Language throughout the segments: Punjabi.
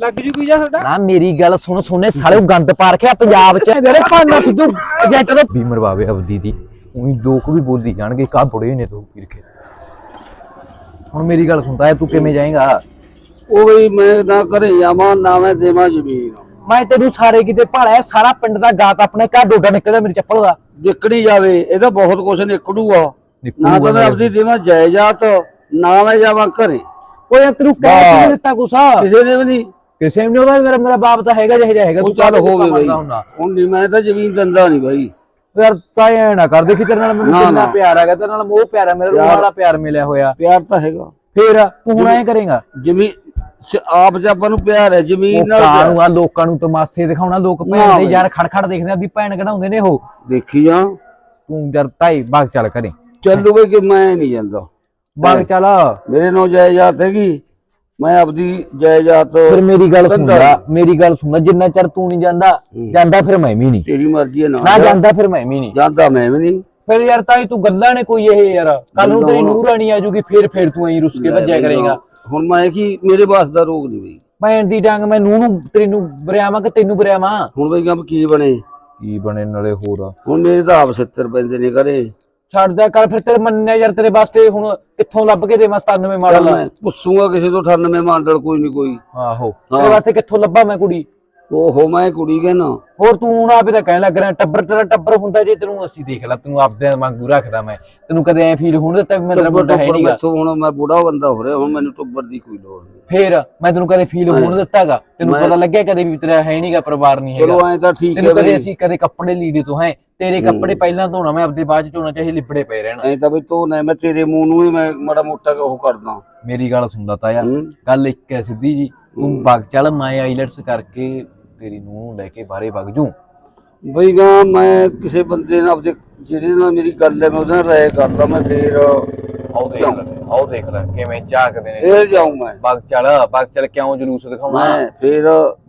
ਲੱਗ ਜੂ ਕੋਈ ਜਾ ਤੁਹਾਡਾ? ਨਾ ਮੇਰੀ ਗੱਲ ਸੁਣ ਸੁਣੇ ਸਾਲੇ ਉਹ ਗੰਦ ਪਾ ਰਖਿਆ ਪੰਜਾਬ ਚ। ਮੇਰੇ ਭਾਨਾ ਸਿੱਧੂ ਏਜੰਟ ਦਾ ਵੀ ਮਰਵਾਵੇ ਅਵਦੀ ਦੀ। ਉਹੀ ਲੋਕ ਵੀ ਬੋਲੀ ਜਾਣਗੇ ਕਾ ਬੁੜੇ ਨੇ ਤੂੰ ਪੀਰ ਕੇ ਹੁਣ ਮੇਰੀ ਗੱਲ ਸੁਣਦਾ ਹੈ ਤੂੰ ਕਿਵੇਂ ਜਾਏਗਾ? ਉਹ ਵੀ ਮੈਂ ਨਾ ਘਰੇ ਜਾਵਾਂ ਨਾ ਮੈਂ ਦੇਵਾਂ ਜ਼ਮੀਨ। ਮੈਂ ਤੈਨੂੰ ਸਾਰੇ ਕਿਤੇ ਭਾਲਿਆ ਸਾਰਾ ਪਿੰਡ ਦਾ ਗਾਤ ਆਪਣੇ ਘਰ ਡੋਡਾ ਨਿਕਲਦਾ ਮੇਰੀ ਚੱਪਲ ਦਾ। ਦੇਖਣੀ ਜਾਵੇ ਇਹਦਾ ਬਹੁਤ ਕੁਛ ਨਿਕੜੂਗਾ। ਨਾ ਤਾਂ ਮੈਂ ਆਪਦੀ ਦੇਵਾਂ ਜਾਇਦਾਦ ਨਾ ਮੈਂ ਜਾਵਾਂ ਘਰੇ। ਉਹ ਯਾਰ ਤੈਨੂੰ ਕਹਿ। ਕਿਉਂ ਦਿੱਤਾ ਗੁੱਸਾ ਕਿਸੇ ਨੇ ਵੀ ਨਹੀਂ। ਕਿਸੇ ਨੇ ਉਹਦਾ ਮੇਰਾ ਮੇਰਾ ਬਾਪ ਤਾਂ ਹੈਗਾ ਜਿਹੇ ਜਿਹਾ ਹੈਗਾ ਉਹ ਚੱਲ ਹੋਵੇ ਬਈ। ਹੁਣ ਨਹੀਂ ਮੈਂ ਤਾਂ ਜ਼ਮੀਨ ਦਿੰਦਾ ਨਹੀਂ ਬਾਈ। ਯਾਰ ਤਾਂ ਐ ਨਾ ਕਰ ਦੇਖੀ ਤੇਰੇ ਨਾਲ ਮੈਨੂੰ ਕਿੰਨਾ। ਪਿਆਰ ਹੈਗਾ ਤੇਰੇ ਨਾਲ ਮੋਹ ਪਿਆਰ ਹੈ ਮੇਰਾ ਰੂਹ ਵਾਲਾ ਪਿਆਰ ਮਿਲਿਆ ਹੋਇਆ। ਪਿਆਰ ਤਾਂ ਹੈਗਾ। ਫੇਰ ਤੂੰ ਹੁਣ ਐ ਕਰੇਗਾ? ਜ਼ਮੀਨ ਸ- ਆਪ ਚ ਆਪਾਂ ਨੂੰ ਪਿਆਰ ਹੈ ਜ਼ਮੀਨ ਨਾਲ ਲੋਕਾਂ ਪਿਆਰ। ਨੂੰ ਆ ਲੋਕਾਂ ਨੂੰ ਤਮਾਸ਼ੇ ਦਿਖਾਉਣਾ ਲੋਕ ਭੈਣ ਦੇ ਬਈ। ਯਾਰ ਖੜਖੜ ਦੇਖਦੇ ਆ ਵੀ ਭੈਣ ਕਢਾਉਂਦੇ ਨੇ ਉਹ। ਦੇਖੀ ਜਾ ਤੂੰ ਯਾਰ ਤਾਈ ਬਾਗ ਚੱਲ ਕਰੇ। ਚੱਲੂ ਬਈ ਕਿ ਮੈਂ ਨਹੀਂ ਜਾਂਦਾ। ਬਾਗ ਚੱਲ। ਮੇਰੇ ਨਾਲ ਜਾਇਦਾਦ ਹੈਗੀ। ਮੈਂ ਆਪਦੀ ਜਾਇਦਾਦ ਫਿਰ ਮੇਰੀ ਗੱਲ ਸੁਣ ਧੰਦਾ। ਲੈ ਮੇਰੀ ਗੱਲ ਸੁਣ ਲੈ ਜਿੰਨਾ ਚਿਰ ਤੂੰ ਨਹੀਂ ਜਾਂਦਾ ਜਾਂਦਾ ਫਿਰ ਮੈਂ ਵੀ ਨਹੀਂ। ਤੇਰੀ ਮਰਜ਼ੀ ਹੈ ਨਾ। ਨਾ ਜਾਂਦਾ ਫਿਰ ਮੈਂ ਵੀ ਨਹੀਂ। ਜਾਂਦਾ ਮੈਂ ਵੀ ਨਹੀਂ। ਫਿਰ ਯਾਰ ਤਾਈ ਤੂੰ ਗੱਲਾਂ ਨੇ ਕੋਈ ਇਹ ਯਾਰ। ਕੱਲ ਨੂੰ ਤੇਰੀ ਨੂੰਹ ਰਾਣੀ ਆ ਜੂਗੀ ਫਿਰ ਫਿਰ ਤੂੰ ਐਂ ਰੁੱਸ ਕੇ ਭੱਜਿਆ ਕਰੇਗਾ। ਹੁਣ ਮੈਂ ਕੀ ਮੇਰੇ ਵਾਸ ਦਾ ਰੋਗ ਨਹੀਂ ਬਈ। ਭੈਣ ਦੀ ਡੰਗ ਮੈਂ ਨੂੰਹ ਨੂੰ ਤੇਰੀ ਨੂੰ ਬਰਿਆਵਾਂ ਕਿ ਤੈਨੂੰ ਬਰਿਆਵਾਂ? ਹੁਣ ਬਈ ਕੰਮ ਕੀ ਬਣੇ? ਕੀ ਬਣੇ ਨਾਲੇ ਹੋਰ? ਹੁਣ ਮੇਰੇ ਤਾਂ ਆਪ 70 ਪੈਂਦੇ ਨੇ ਘਰੇ। ਛੱਡ ਦਿਆ ਕਰ ਫਿਰ ਤੇਰੇ ਮੰਨਿਆ ਯਾਰ ਤੇਰੇ ਵਾਸਤੇ ਹੁਣ ਕਿੱਥੋਂ ਲੱਭ ਕੇ ਦੇਵਾਂ 97 ਚੱਲ ਮਾਡਲ ਮੈਂ ਪੁੱਛੂਗਾ ਕਿਸੇ ਤੋਂ 98 ਮਾਡਲ ਕੋਈ ਨਹੀਂ ਕੋਈ। ਆਹੋ ਤੇਰੇ ਵਾਸਤੇ ਕਿੱਥੋਂ ਲੱਭਾਂ ਮੈਂ ਕੁੜੀ? ਓਹੋ ਮੈਂ ਕੁੜੀ ਕਹਿਣਾ ਹੋਰ ਤੂੰ ਹੁਣ ਆਪੇ ਤਾਂ ਕਹਿਣ ਲੱਗ ਰਿਹਾ ਟੱਬਰ ਤੇਰਾ ਟੱਬਰ ਹੁੰਦਾ ਜੇ ਤੈਨੂੰ ਅਸੀਂ ਦੇਖ ਲਾ ਤੈਨੂੰ ਆਪਦੇ ਵਾਂਗੂ ਰੱਖਦਾ ਮੈਂ। ਤੈਨੂੰ ਕਦੇ ਐ ਫੀਲ ਹੋਣ ਦਿੱਤਾ ਵੀ ਮੈਂ ਤੇਰਾ ਟੱਬਰ ਮੁੰਡਾ ਹੈ ਟੱਬਰ ਨਹੀਂਗਾ ਮੈਥੋਂ ਹੁਣ ਮੈਂ ਬੁੜਾ ਬੰਦਾ ਹੋ ਰਿਹਾ ਹੁਣ ਮੈਨੂੰ ਟੱਬਰ ਦੀ ਕੋਈ ਲੋੜ ਨਹੀਂ ਫੇਰ ਮੈਂ ਤੈਨੂੰ ਕਦੇ ਫੀਲ ਹੋਣ ਦਿੱਤਾਗਾ? ਤੈਨੂੰ ਮੈਂ- ਪਤਾ ਲੱਗਿਆ ਕਦੇ ਵੀ ਤੇਰਾ ਹੈ ਨਹੀਂਗਾ ਪਰਿਵਾਰ ਨਹੀਂ ਹੈਗਾ। ਚਲੋ ਐਂ ਤਾਂ ਠੀਕ ਹੈ ਤੈਨੂੰ ਕਦੇ ਬਈ। ਅਸੀਂ ਕਦੇ ਕੱਪੜੇ ਲੀੜੇ ਤੋਂ ਹੈ ਤੇਰੇ ਕੱਪੜੇ ਪਹਿਲਾਂ ਧੋਣਾ ਮੈਂ ਆਪਦੇ ਬਾਅਦ ਚ ਧੋਣਾ ਚਾਹੇ ਲਿਬੜੇ ਪਏ ਰਹਿਣ। ਐਂ ਤਾਂ ਬਈ ਤੋ ਨਾ ਮੈਂ ਤੇਰੇ ਮੂੰਹ ਨੂੰ ਹੀ ਮੈਂ ਮਾੜਾ ਮੋਟਾ ਉਹ ਕਰਦਾ। ਮੇਰੀ ਗੱਲ ਸੁਣਦਾ ਤਾ ਯਾਰ ਹੂੰ। ਗੱਲ ਇੱਕ ਹੈ ਸਿੱਧੀ ਜੀ ਤੂੰ ਵਗ ਚੱਲ ਮੈਂ ਆਈਲੈਟਸ ਕਰਕੇ ਤੇਰੀ ਨੂੰ ਲੈ ਕੇ ਬਾਹਰੇ ਵਗ ਜੂ ਬਈ ਗਾ ਮੈਂ ਕਿਸੇ ਬੰਦੇ ਨਾਲ ਆਪਦੇ ਜਿਹੜੇ ਨਾਲ ਮੇਰੀ ਗੱਲ ਹੈ ਮੈਂ ਉਹਦੇ ਨਾਲ ਰਾਏ ਕਰਦਾ ਮੈਂ ਫੇਰ ਆਓ ਦੇਖ ਲੈ ਆਓ ਦੇਖ ਲੈ ਕਿਵੇਂ ਝਾਕਦੇ ਨੇ। ਫੇਰ ਜਾਊਂ ਮੈਂ। ਵਗ ਚੱਲ ਵਗ ਚੱਲ ਕਿਉਂ ਜਲੂਸ ਦਿਖਾਉਣਾ। ਮੈਂ ਫੇਰ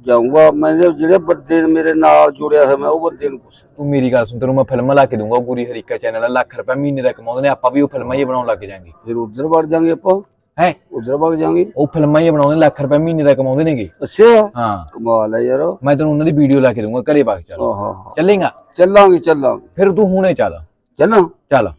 ਜਾਊਂਗਾ ਮੈਂ ਜੇ- ਜਿਹੜੇ ਬੰਦੇ ਨੇ ਮੇਰੇ ਨਾਲ ਜੁੜਿਆ ਹੋਇਆ ਮੈਂ ਉਹ ਬੰਦੇ ਨੂੰ ਪੁੱਛ। ਤੂੰ ਮੇਰੀ ਗੱਲ ਸੁਣ ਤੈਨੂੰ ਮੈਂ ਫਿਲਮ ਲਾ ਕੇ ਦੂੰਗਾ ਪੂਰੀ ਹਰੀਕਾ ਚੈਨਲ ਲੱਖ ਰੁਪਏ ਮਹੀਨੇ ਦਾ ਕਮਾਉਂਦੇ ਨੇ ਆਪਾਂ ਵੀ ਉਹ ਫਿਲਮਾਂ ਹੀ ਬਣਾਉਣ ਲੱਗ ਜਾਾਂਗੇ। ਫਿਰ ਉਧਰ ਵੜ ਜਾਾਂਗੇ ਆਪਾਂ? ਹੈ? ਉਧਰ ਵਗ ਜਾਾਂਗੇ? ਉਹ ਫਿਲਮਾਂ ਹੀ ਬਣਾਉਂਦੇ ਲੱਖ ਰੁਪਏ ਮਹੀਨੇ ਦਾ ਕਮਾਉਂਦੇ ਨੇਗੇ। ਅੱਛਾ। ਹਾਂ। ਕਮਾਲ ਹੈ ਯਾਰ। ਮੈਂ ਤੈਨੂੰ ਉਹਨਾਂ ਦੀ ਵੀਡੀਓ ਲਾ ਕੇ ਦੂੰਗਾ ਘਰੇ ਚੱਲ। ਚੱਲੇਗਾ? ਚੱਲਾਂਗੇ ਚੱਲਾਂਗੇ। ਫਿਰ ਤੂੰ ਹੁਣੇ ਚੱਲ? ਚੱਲਾਂ। ਚੱਲ।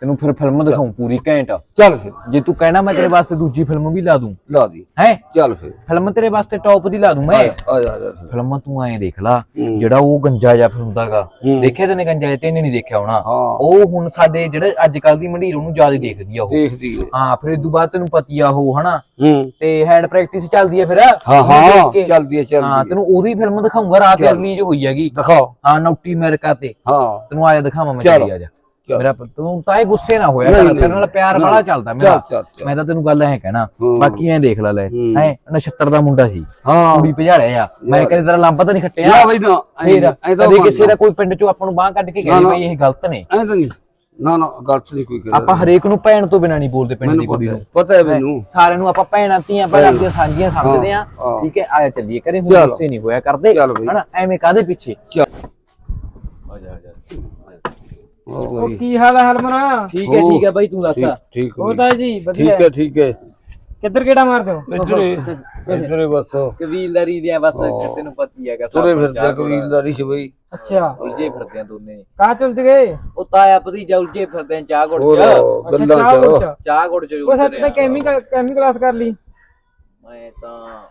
ਤੈਨੂੰ ਫਿਰ ਫਿਲਮ ਦਿਖਾਉਂ ਪੂਰੀ ਘੈਂਟ। ਚੱਲ ਫਿਰ। ਜੇ ਤੂੰ ਕਹਿਣਾ ਮੈਂ ਤੇਰੇ ਵਾਸਤੇ ਦੂਜੀ ਫਿਲਮ ਵੀ ਲਾ ਦੂੰ। ਲਾ ਦੀ। ਹੈ? ਚੱਲ ਫਿਰ। ਫਿਲਮ ਤੇਰੇ ਵਾਸਤੇ ਟੌਪ ਦੀ ਲਾ ਦੂੰ ਮੈਂ। ਆ ਜਾ ਆ ਜਾ ਫਿਰ। ਫਿਲਮਾਂ ਤੂੰ ਐਂ ਦੇਖ ਲਾ ਹੂੰ। ਜਿਹੜਾ ਉਹ ਗੰਜਾ ਜਿਹਾ ਫਿਰ ਹੁੰਦਾਗਾ। ਹੂੰ। ਦੇਖਿਆ ਤੈਨੇ ਗੰਜਾ ਤੈਨੇ ਨਹੀਂ ਦੇਖਿਆ ਹੋਣਾ। ਹਾਂ। ਉਹ ਹੁਣ ਸਾਡੇ ਜਿਹੜੇ ਅੱਜ ਕੱਲ ਦੀ ਮੰਡੀਰ ਉਹਨੂੰ ਜ਼ਿਆਦਾ ਦੇਖਦੀ ਆ ਉਹ। ਦੇਖਦੀ ਹੈ ਹਾਂ ਫਿਰ ਤੋਂ ਬਾਅਦ ਤੈਨੂੰ ਪਤੀ ਆ ਉਹ ਹਨਾ? ਹੂੰ। ਤੇ ਹੈਂਡ ਪ੍ਰੈਕਟਿਸ ਚੱਲਦੀ ਆ ਫਿਰ। ਹਾਂ ਉਹਨੂੰ ਹਾਂ ਦੇਖ ਕੇ। ਚੱਲਦੀ ਹੈ ਹਾਂ ਚੱਲਦੀ ਹੈ ਤੈਨੂੰ ਉਹਦੀ ਫਿਲਮ ਦਿਖਾਉਂਗਾ ਰਾਤ ਰਿਲੀਜ਼ ਹੋਈ ਹੈਗੀ। ਦਿਖਾਓ। ਹਾਂ ਨੌਟੀ ਅਮਰੀਕਾ ਤੇ। ਹਾਂ। ਤੈਨੂੰ ਆਇਆ ਦਿਖਾਵਾਂ ਮੈਂ ਚਲੋ, ਆ ਜਾ। ਮੇਰਾ ਤੂੰ ਤਾਂ ਇਹ ਗੁੱਸੇ ਨਾ ਹੋਇਆ ਕਰ ਤੇਰੇ ਨਾਲ ਪਿਆਰ। ਬੜਾ ਚੱਲਦਾ ਚੱਲ ਮੇਰਾ ਮੈਂ ਤਾਂ ਤੈਨੂੰ ਗੱਲ ਐ ਕਹਿਣਾ। ਬਾਕੀ ਐ ਦੇਖ ਲੈ ਲੈ। ਹੈ। ਨਛੱਤਰ ਦਾ ਮੁੰਡਾ ਸੀ। ਹਾਂ। ਕੁੜੀ ਭਜਾੜਿਆ ਆ। ਮੈਂ ਕਦੇ ਤੇਰਾ ਲੰਬਾ ਤਾਂ ਨਹੀਂ ਖੱਟਿਆ। ਨਾ ਬਈ ਨਾ ਐ ਤਾਂ ਕਿਸੇ ਦਾ ਕੋਈ ਪਿੰਡ ਚੋਂ ਆਪਾਂ ਨੂੰ ਬਾਹ ਕੱਢ ਕੇ ਨਾ। ਬਈ ਇਹ ਗਲਤ ਨੇ। ਐ ਤਾਂ ਨਹੀਂ। ਨਾ ਨਾ ਗਲਤ ਨਹੀਂ ਕੋਈ ਆਪਾਂ ਹਰੇਕ ਨੂੰ ਭੈਣ ਤੋਂ ਬਿਨਾਂ ਨਹੀਂ ਬੋਲਦੇ ਪਿੰਡ ਦੀ ਕੁੜੀ ਨੂੰ। ਪਤਾ ਹੈ ਮੈਨੂੰ। ਸਾਰਿਆਂ ਨੂੰ ਆਪਾਂ ਭੈਣਾਂ ਧੀਆਂ ਭੈਣਾਂ ਦੀਆਂ ਸਾਂਝੀਆਂ ਸਮਝਦੇ ਆ। ਠੀਕ ਹੈ ਆਇਆ ਚੱਲੀਏ ਕਰੇ ਹੁਣ। ਗੁੱਸੇ ਨਹੀਂ ਹੋਇਆ ਕਰਦੇ। ਹਨਾ ਐਵੇਂ ਕਾਦੇ ਪਿੱਛੇ? ਆ ਜਾ ਆ ਜਾ। ਉਹ ਕੀ ਹਾਲ ਹੈ ਹਰਮਨ? ਠੀਕ ਹੈ ਠੀਕ ਹੈ ਬਾਈ ਤੂੰ ਦੱਸ। ਠੀਕ ਹੋਰ। ਤਾਂ ਜੀ ਵਧੀਆ। ਠੀਕ ਹੈ ਠੀਕ ਹੈ। ਕਿੱਧਰ ਕਿਹੜਾ ਮਾਰਦੇ ਹੋ? ਇੱਧਰ ਹੀ- ਇੱਧਰ ਹੀ ਬਸ। ਕਬੀਲਦਾਰੀ ਦੀਆਂ ਬਸ ਹਾਂ। ਤੈਨੂੰ ਪਤੀ ਹੈਗਾ ਕੁਛ ਫਿਰਦੇ ਕਬੀਲਦਾਰੀ ਚ ਬਈ। ਅੱਛਾ। ਉਲਝੇ ਫਿਰਦੇ ਆ ਦੋਨੇ। ਕਾ ਚਲਦੇ ਗਏ? ਉਹ ਤਾਇਆ ਪਤੀ ਜਾ ਉਲਝੇ ਫਿਰਦੇ ਆ ਚਾਹ ਗੁੜ ਚ। ਗੱਲਾਂ ਚਾਹ। ਗੁੜ ਚ। ਚਾਹ ਗੁੜ ਚ ਉਹ ਸੱਚ ਤਾਂ ਕੈਮੀ ਕੈਮੀ ਕਲਾਸ ਕਰ ਲਈ। ਮੈਂ ਤਾਂ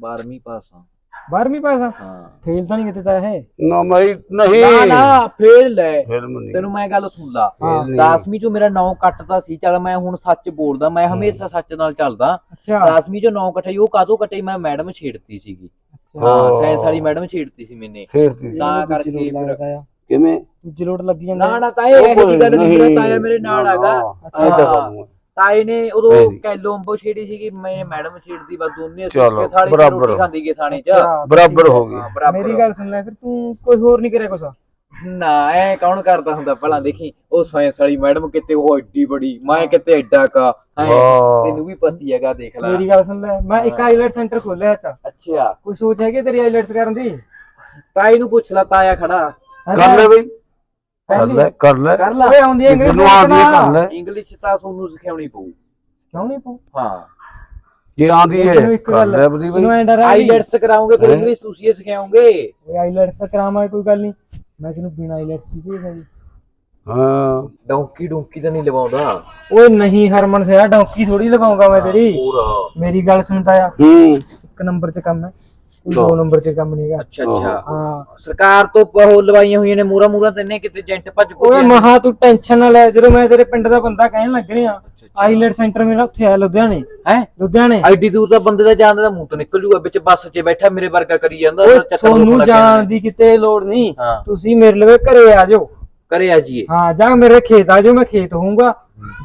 12ਵੀਂ ਪਾਸ ਆ 12ਵੀਂ ਪਾਸ ਆ? ਹਾਂ। ਫੇਲ ਤਾਂ ਨਹੀਂ ਕਿਤੇ ਤਾਂ ਇਹ? ਨਾ ਮੈਂ ਨਹੀਂ। ਨਾ ਨਾ ਫੇਲ ਲੈ। ਫਿਲਮ ਨਹੀਂ। ਤੈਨੂੰ ਮੈਂ ਗੱਲ ਸੁਣ ਲਾ। ਹਾਂ। 10ਵੀਂ ਚੋਂ ਮੇਰਾ 9 ਕੱਟਦਾ ਸੀ। ਚਲ ਮੈਂ ਹੁਣ ਸੱਚ ਬੋਲਦਾ ਮੈਂ ਹਮੇਸ਼ਾ ਸੱਚ ਨਾਲ ਚੱਲਦਾ। ਅੱਛਾ। 10ਵੀਂ ਚੋਂ 9 ਕੱਟੇ ਉਹ ਕਾਦੋਂ ਕੱਟੇ ਮੈਂ ਮੈਡਮ ਛੇੜਤੀ ਸੀਗੀ। ਅੱਛਾ। ਹਾਂ ਸਾਇੰਸ ਵਾਲੀ ਮੈਡਮ ਛੇੜਤੀ ਸੀ ਮੈਨੇ। ਫੇਰ ਸੀ। ਤਾਂ ਕਰਕੇ ਫਿਰ- ਕਿਵੇਂ? ਦੂਜੀ ਲੋਟ ਲੱਗੀ ਜਾਂਦਾ। ਨਾ ਨਾ ਤਾਏ ਇਹ ਜੀ ਗੱਲ ਨਹੀਂ ਮੇਰਾ ਤਾਇਆ ਮੇਰੇ ਨਾਲ ਹੈਗਾ। ਕਰੂੰਗਾ ਤਾਏ ਨੇ ਉਦੋਂ ਨਹੀਂ। ਕੈਲੋ ਅੰਬੋ ਛੇੜੀ ਸੀਗੀ ਮੈਂ ਮੈਡਮ ਛੇੜਦੀ ਬਸ ਦੋਨੇ ਚਲੋ, ਸੁੱਕੇ ਥਾਲੀ 'ਚ ਬਰਾਬਰ। ਰੋਟੀ ਖਾਂਦੀ ਗਏ ਥਾਣੇ 'ਚ। ਬਰਾਬਰ ਹੋ ਗਈ। ਹਾਂ, ਬਰਾਬਰ ਮੇਰੀ ਗੱਲ ਸੁਣ ਲੈ ਫਿਰ ਤੂੰ ਕੋਈ ਹੋਰ ਨਹੀਂ ਕਰਿਆ ਕੁਛ? ਨਾ ਐ ਕੌਣ ਕਰਦਾ ਹੁੰਦਾ ਭਲਾ ਦੇਖੀ ਉਹ ਸਾਇੰਸ ਵਾਲੀ ਮੈਡਮ ਕਿਤੇ ਉਹ ਐਡੀ ਬੜੀ ਮੈਂ ਕਿਤੇ ਐਡਾ ਕਾ ਹੈਂ, ਵਾਹ। ਤੈਨੂੰ ਵੀ ਪਤੀ ਹੈਗਾ ਦੇਖ ਲੈ। ਮੇਰੀ ਗੱਲ ਸੁਣ ਲੈ ਮੈਂ ਇੱਕ ਆਈਲੈਟ ਸੈਂਟਰ ਖੋਲਿਆ ਅੱਛਾ। ਅੱਛਾ। ਕੋਈ ਸੋਚ ਹੈਗੀ ਤੇਰੀ ਆਈਲੈਟਸ ਕਰਨ ਦੀ? ਤਾਈ ਨੂੰ ਪੁੱਛ ਲੈ ਤਾਇਆ ਖੜਾ। ਕਰ ਲੈ ਬਈ। ਕਰ ਲੈ ਕਰ ਲੈ। ਕਰ ਲੈ। ਓਏ ਆਉਂਦੀ ਹੈ ਇੰਗਲਿਸ਼ ਤੈਨੂੰ ਆਉਂਦੀ ਹੈ ਕਰ ਲੈ। ਇੰਗਲਿਸ਼ ਤਾਂ ਤੁਹਾਨੂੰ ਸਿਖਾਉਣੀ ਪਊ। ਕਿਉਂ ਨਹੀਂ ਪਊ? ਹਾਂ। ਜੇ ਆਂਦੀ ਹੈ ਤੈਨੂੰ ਇੱਕ ਕਰ ਗੱਲ ਲੈ ਬਦੀ ਬਈ। ਮੈਨੂੰ ਐਂ ਡਰ ਆ ਵੀ ਆਈਲੈਟਸ ਕਰਾਉਂਗੇ ਫਿਰ ਇੰਗਲਿਸ਼ ਤੁਸੀਂ ਇਹ ਸਿਖਾਓਗੇ। ਓਏ ਆਈਲੈਟਸ ਕਰਾਵਾਂ ਕੋਈ ਗੱਲ ਨਹੀਂ। ਮੈਂ ਤੈਨੂੰ ਬਿਨਾ ਆਈਲੈਟਸ ਦੀ ਭੇਜਦਾ ਜੀ ਹਾਂ। ਡੌਂਕੀ ਡੌਂਕੀ ਤਾਂ ਨਹੀਂ ਲਵਾਉਂਦਾ। ਓਏ ਨਹੀਂ ਹਰਮਨ ਸਿਆ ਡੌਂਕੀ ਥੋੜੀ ਲਗਾਉਂਗਾ ਮੈਂ ਤੇਰੀ। ਮੇਰੀ ਗੱਲ ਸੁਣਦਾ ਆ ਹੂੰ। ਇੱਕ ਨੰਬਰ 'ਚ ਕੰਮ ਹੈ। ਦੋ ਨੰਬਰ 'ਚ ਕੰਮ ਨਹੀਂ ਹੈਗਾ। ਅੱਛਾ ਅੱਛਾ। ਹਾਂ। ਸਰਕਾਰ ਤੋਂ ਬਹੁਤ ਲਵਾਈਆਂ ਹੋਈਆਂ ਨੇ ਮੂਰਾ ਮੂਰਾ ਤੇ ਨੇ ਕਿਤੇ ਜੈਂਟ ਭੱਜ ਓਏ ਪੁੱਜਿਆ ਮਹਾ ਤੂੰ ਟੈਨਸ਼ਨ ਨਾ ਲੈ। ਜਦੋਂ ਮੈਂ ਤੇਰੇ ਪਿੰਡ ਦਾ ਬੰਦਾ ਕਹਿਣ ਲੱਗ ਰਿਹਾ ਆਈਲੈਟ ਸੈਂਟਰ ਮੇਰਾ ਉੱਥੇ ਆ ਲੁਧਿਆਣੇ। ਹੈ? ਲੁਧਿਆਣੇ? ਆਈਡੀ ਦੂਰ ਦਾ ਬੰਦੇ ਦਾ ਜਾਣ ਦਾ ਮੂੰਹ ਤੋਂ ਨਿਕਲ ਜੂਗਾ ਵਿੱਚ ਬੱਸ 'ਚ ਬੈਠਾ ਮੇਰੇ ਵਰਗਾ ਕਰੀ ਜਾਂਦਾ ਓਏ ਰੋਕਣਾ ਜਾਣ ਦੀ ਕਿਤੇ ਲੋੜ ਨਹੀਂ। ਤੁਸੀਂ ਮੇਰੇ ਲਵੇ ਘਰੇ ਆ ਜਾਓ। ਕਰੇ ਆ ਜੀਏ ਹਾਂ ਜਾਂ ਮੇਰੇ ਖੇਤ ਆ ਜਾਓ ਮੈਂ ਖੇਤ ਹੋਊਂਗਾ।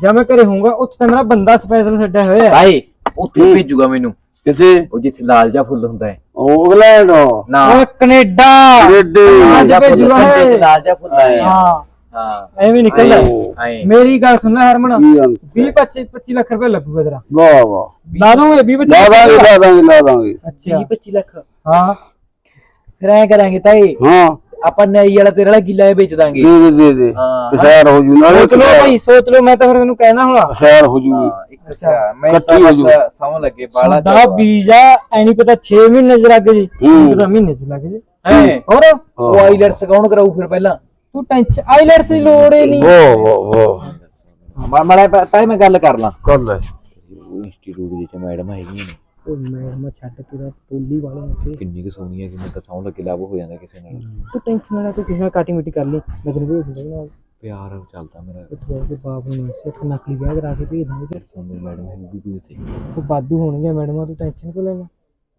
ਜਾਂ ਮੈਂ ਘਰੇ ਹੋਊਂਗਾ ਉੱਥੇ ਤਾਂ ਮੇਰਾ ਬੰਦਾ ਸਪੈਸ਼ਲ ਛੱਡਿਆ ਹੋਇਆ ਹੈ। ਭਾਈ ਉੱਥੇ ਭੇਜੂਗਾ ਮੈਨੂੰ। ਕਿਥੇ? ਉਹ ਜਿੱਥੇ ਲਾਲ ਜਿਹਾ ਫੁੱਲ ਹੁੰਦਾ ਹੈ। ਇੰਗਲੈਂਡ ਨਾ। ਓਏ ਕਨੇਡਾ। ਕੈਨੇਡਾ। ਅੱਜ ਲਾਲ ਜਿਹਾ ਫੁੱਲ ਭੇਜੂਗਾ ਹੁੰਦਾ, ਇਹ। ਲਾਲ ਜਿਹਾ ਫੁੱਲ ਹੈ। ਹਾਂ। ਹਾਂ। ਐਵੇਂ ਨਿਕਲਦਾ। ਐਂ ਮੇਰੀ ਗੱਲ ਸੁਣ ਲੈ ਹਰਮਨ। ਕੀ ਅੰਤ 20 25 25 ਲੱਖ ਰੁਪਏ ਲੱਗੂਗਾ ਤੇਰਾ। ਵਾਹ ਵਾਹ। ਲਾ ਦੋਗੇ 20 ਲਾ 25 ਦਾਂਗੇ ਲਾ ਦਾਂਗੇ ਲਾ ਦਾਂਗੇ। ਅੱਛਾ। 20 25 ਲੱਖ। ਹਾਂ। ਫਿਰ ਐਂ ਕਰਾਂਗੇ ਤਾਏ ਹਾਂ। ਆਪਾਂ ਨਈ ਵਾਲਾ ਤੇਰੇ ਵਾਲਾ ਗਿੱਲਾ ਇਹ ਵੇਚ ਦਾਂਗੇ। ਦੇ ਦੇ ਦੇ ਦੇ। ਹਾਂ। ਸੈਰ ਹੋ ਜੂ ਨਾਲੇ ਸੋਚ ਲਓ ਭਾਈ ਸੋਚ ਲਓ ਮੈਂ ਤਾਂ ਫਿਰ ਤੈਨੂੰ ਕਹਿਣਾ ਹੁਣ। ਸੈਰ ਹੋ ਜੂਗੀ। ਅੱਛਾ ਮੈਂ ਤਾਂ ਇਕੱਠੀ ਹੋ ਜੂ। ਬਸ ਸਮਝ ਲੱਗੇ ਬਾਲਾ ਦਾ ਬੀਜਾ ਐ ਨਹੀਂ ਪਤਾ 6 ਮਹੀਨੇ ਚ ਲੱਗ ਜੀ ਹੂੰ। ਪਤਾ ਮਹੀਨੇ ਚ ਲੱਗ ਜੇ। ਹੈ? ਹੋਰ? ਉਹ ਆਈਲੈਟਸ ਕੌਣ ਕਰਾਊ ਫਿਰ ਪਹਿਲਾਂ? ਤੂੰ ਟੈਨਸ਼ਨ ਆਈਲੈਟਸ ਦੀ ਲੋੜ ਹੀ ਨਹੀਂ। ਵਾਹ ਵਾਹ ਵਾਹ। ਮੜਾ ਤਾਏ ਮੈਂ ਗੱਲ ਕਰ ਲਾਂ। ਕਰ ਲੈ। ਇੰਸਟੀਚਿਊਟ ਦੇ ਚ ਮੈਡਮ ਹੈਗੀਆਂ ਨੇ। ਉਹ ਮੈਂ ਮੈਂ ਛੱਡ ਤੇਰਾ ਟੋਲੀ ਵਾਲੇ ਉੱਥੇ। ਕਿੰਨੀ ਕੁ ਸੋਹਣੀਆਂ ਕਿ ਮੈਂ ਤਾਂ ਸੌਂ ਲੱਗੇ ਲਾਭ ਹੋ ਜਾਂਦਾ ਕਿਸੇ ਨਾਲ। ਤੂੰ ਟੈਨਸ਼ਨ ਨਾ ਤੂੰ ਕਿਸੇ ਨਾਲ ਕਾਟੀ ਮਿੱਟੀ ਕਰ ਲਈ। ਮੈਂ ਤੈਨੂੰ ਭੇਜ ਦਿੰਦਾ। ਨਾਲ ਪਿਆਰ ਚੱਲਦਾ ਮੇਰਾ। ਉੱਥੇ ਜਾ ਕੇ ਬਾਪ ਨੂੰ ਮੈਸੇਜ ਇੱਕ ਨਕਲੀ ਵਿਆਹ ਕਰਾ ਕੇ ਭੇਜ ਦਾਂਗੇ ਤੇ ਸੰਦਰ ਮੈਡਮ ਹੈਗੀ ਕੋਈ ਉੱਥੇ ਉਹ ਬਾਦੂ ਹੋਣਗੇ ਮੈਡਮਾਂ ਤੂੰ ਟੈਨਸ਼ਨ ਕਿਉਂ ਲੈਣਾ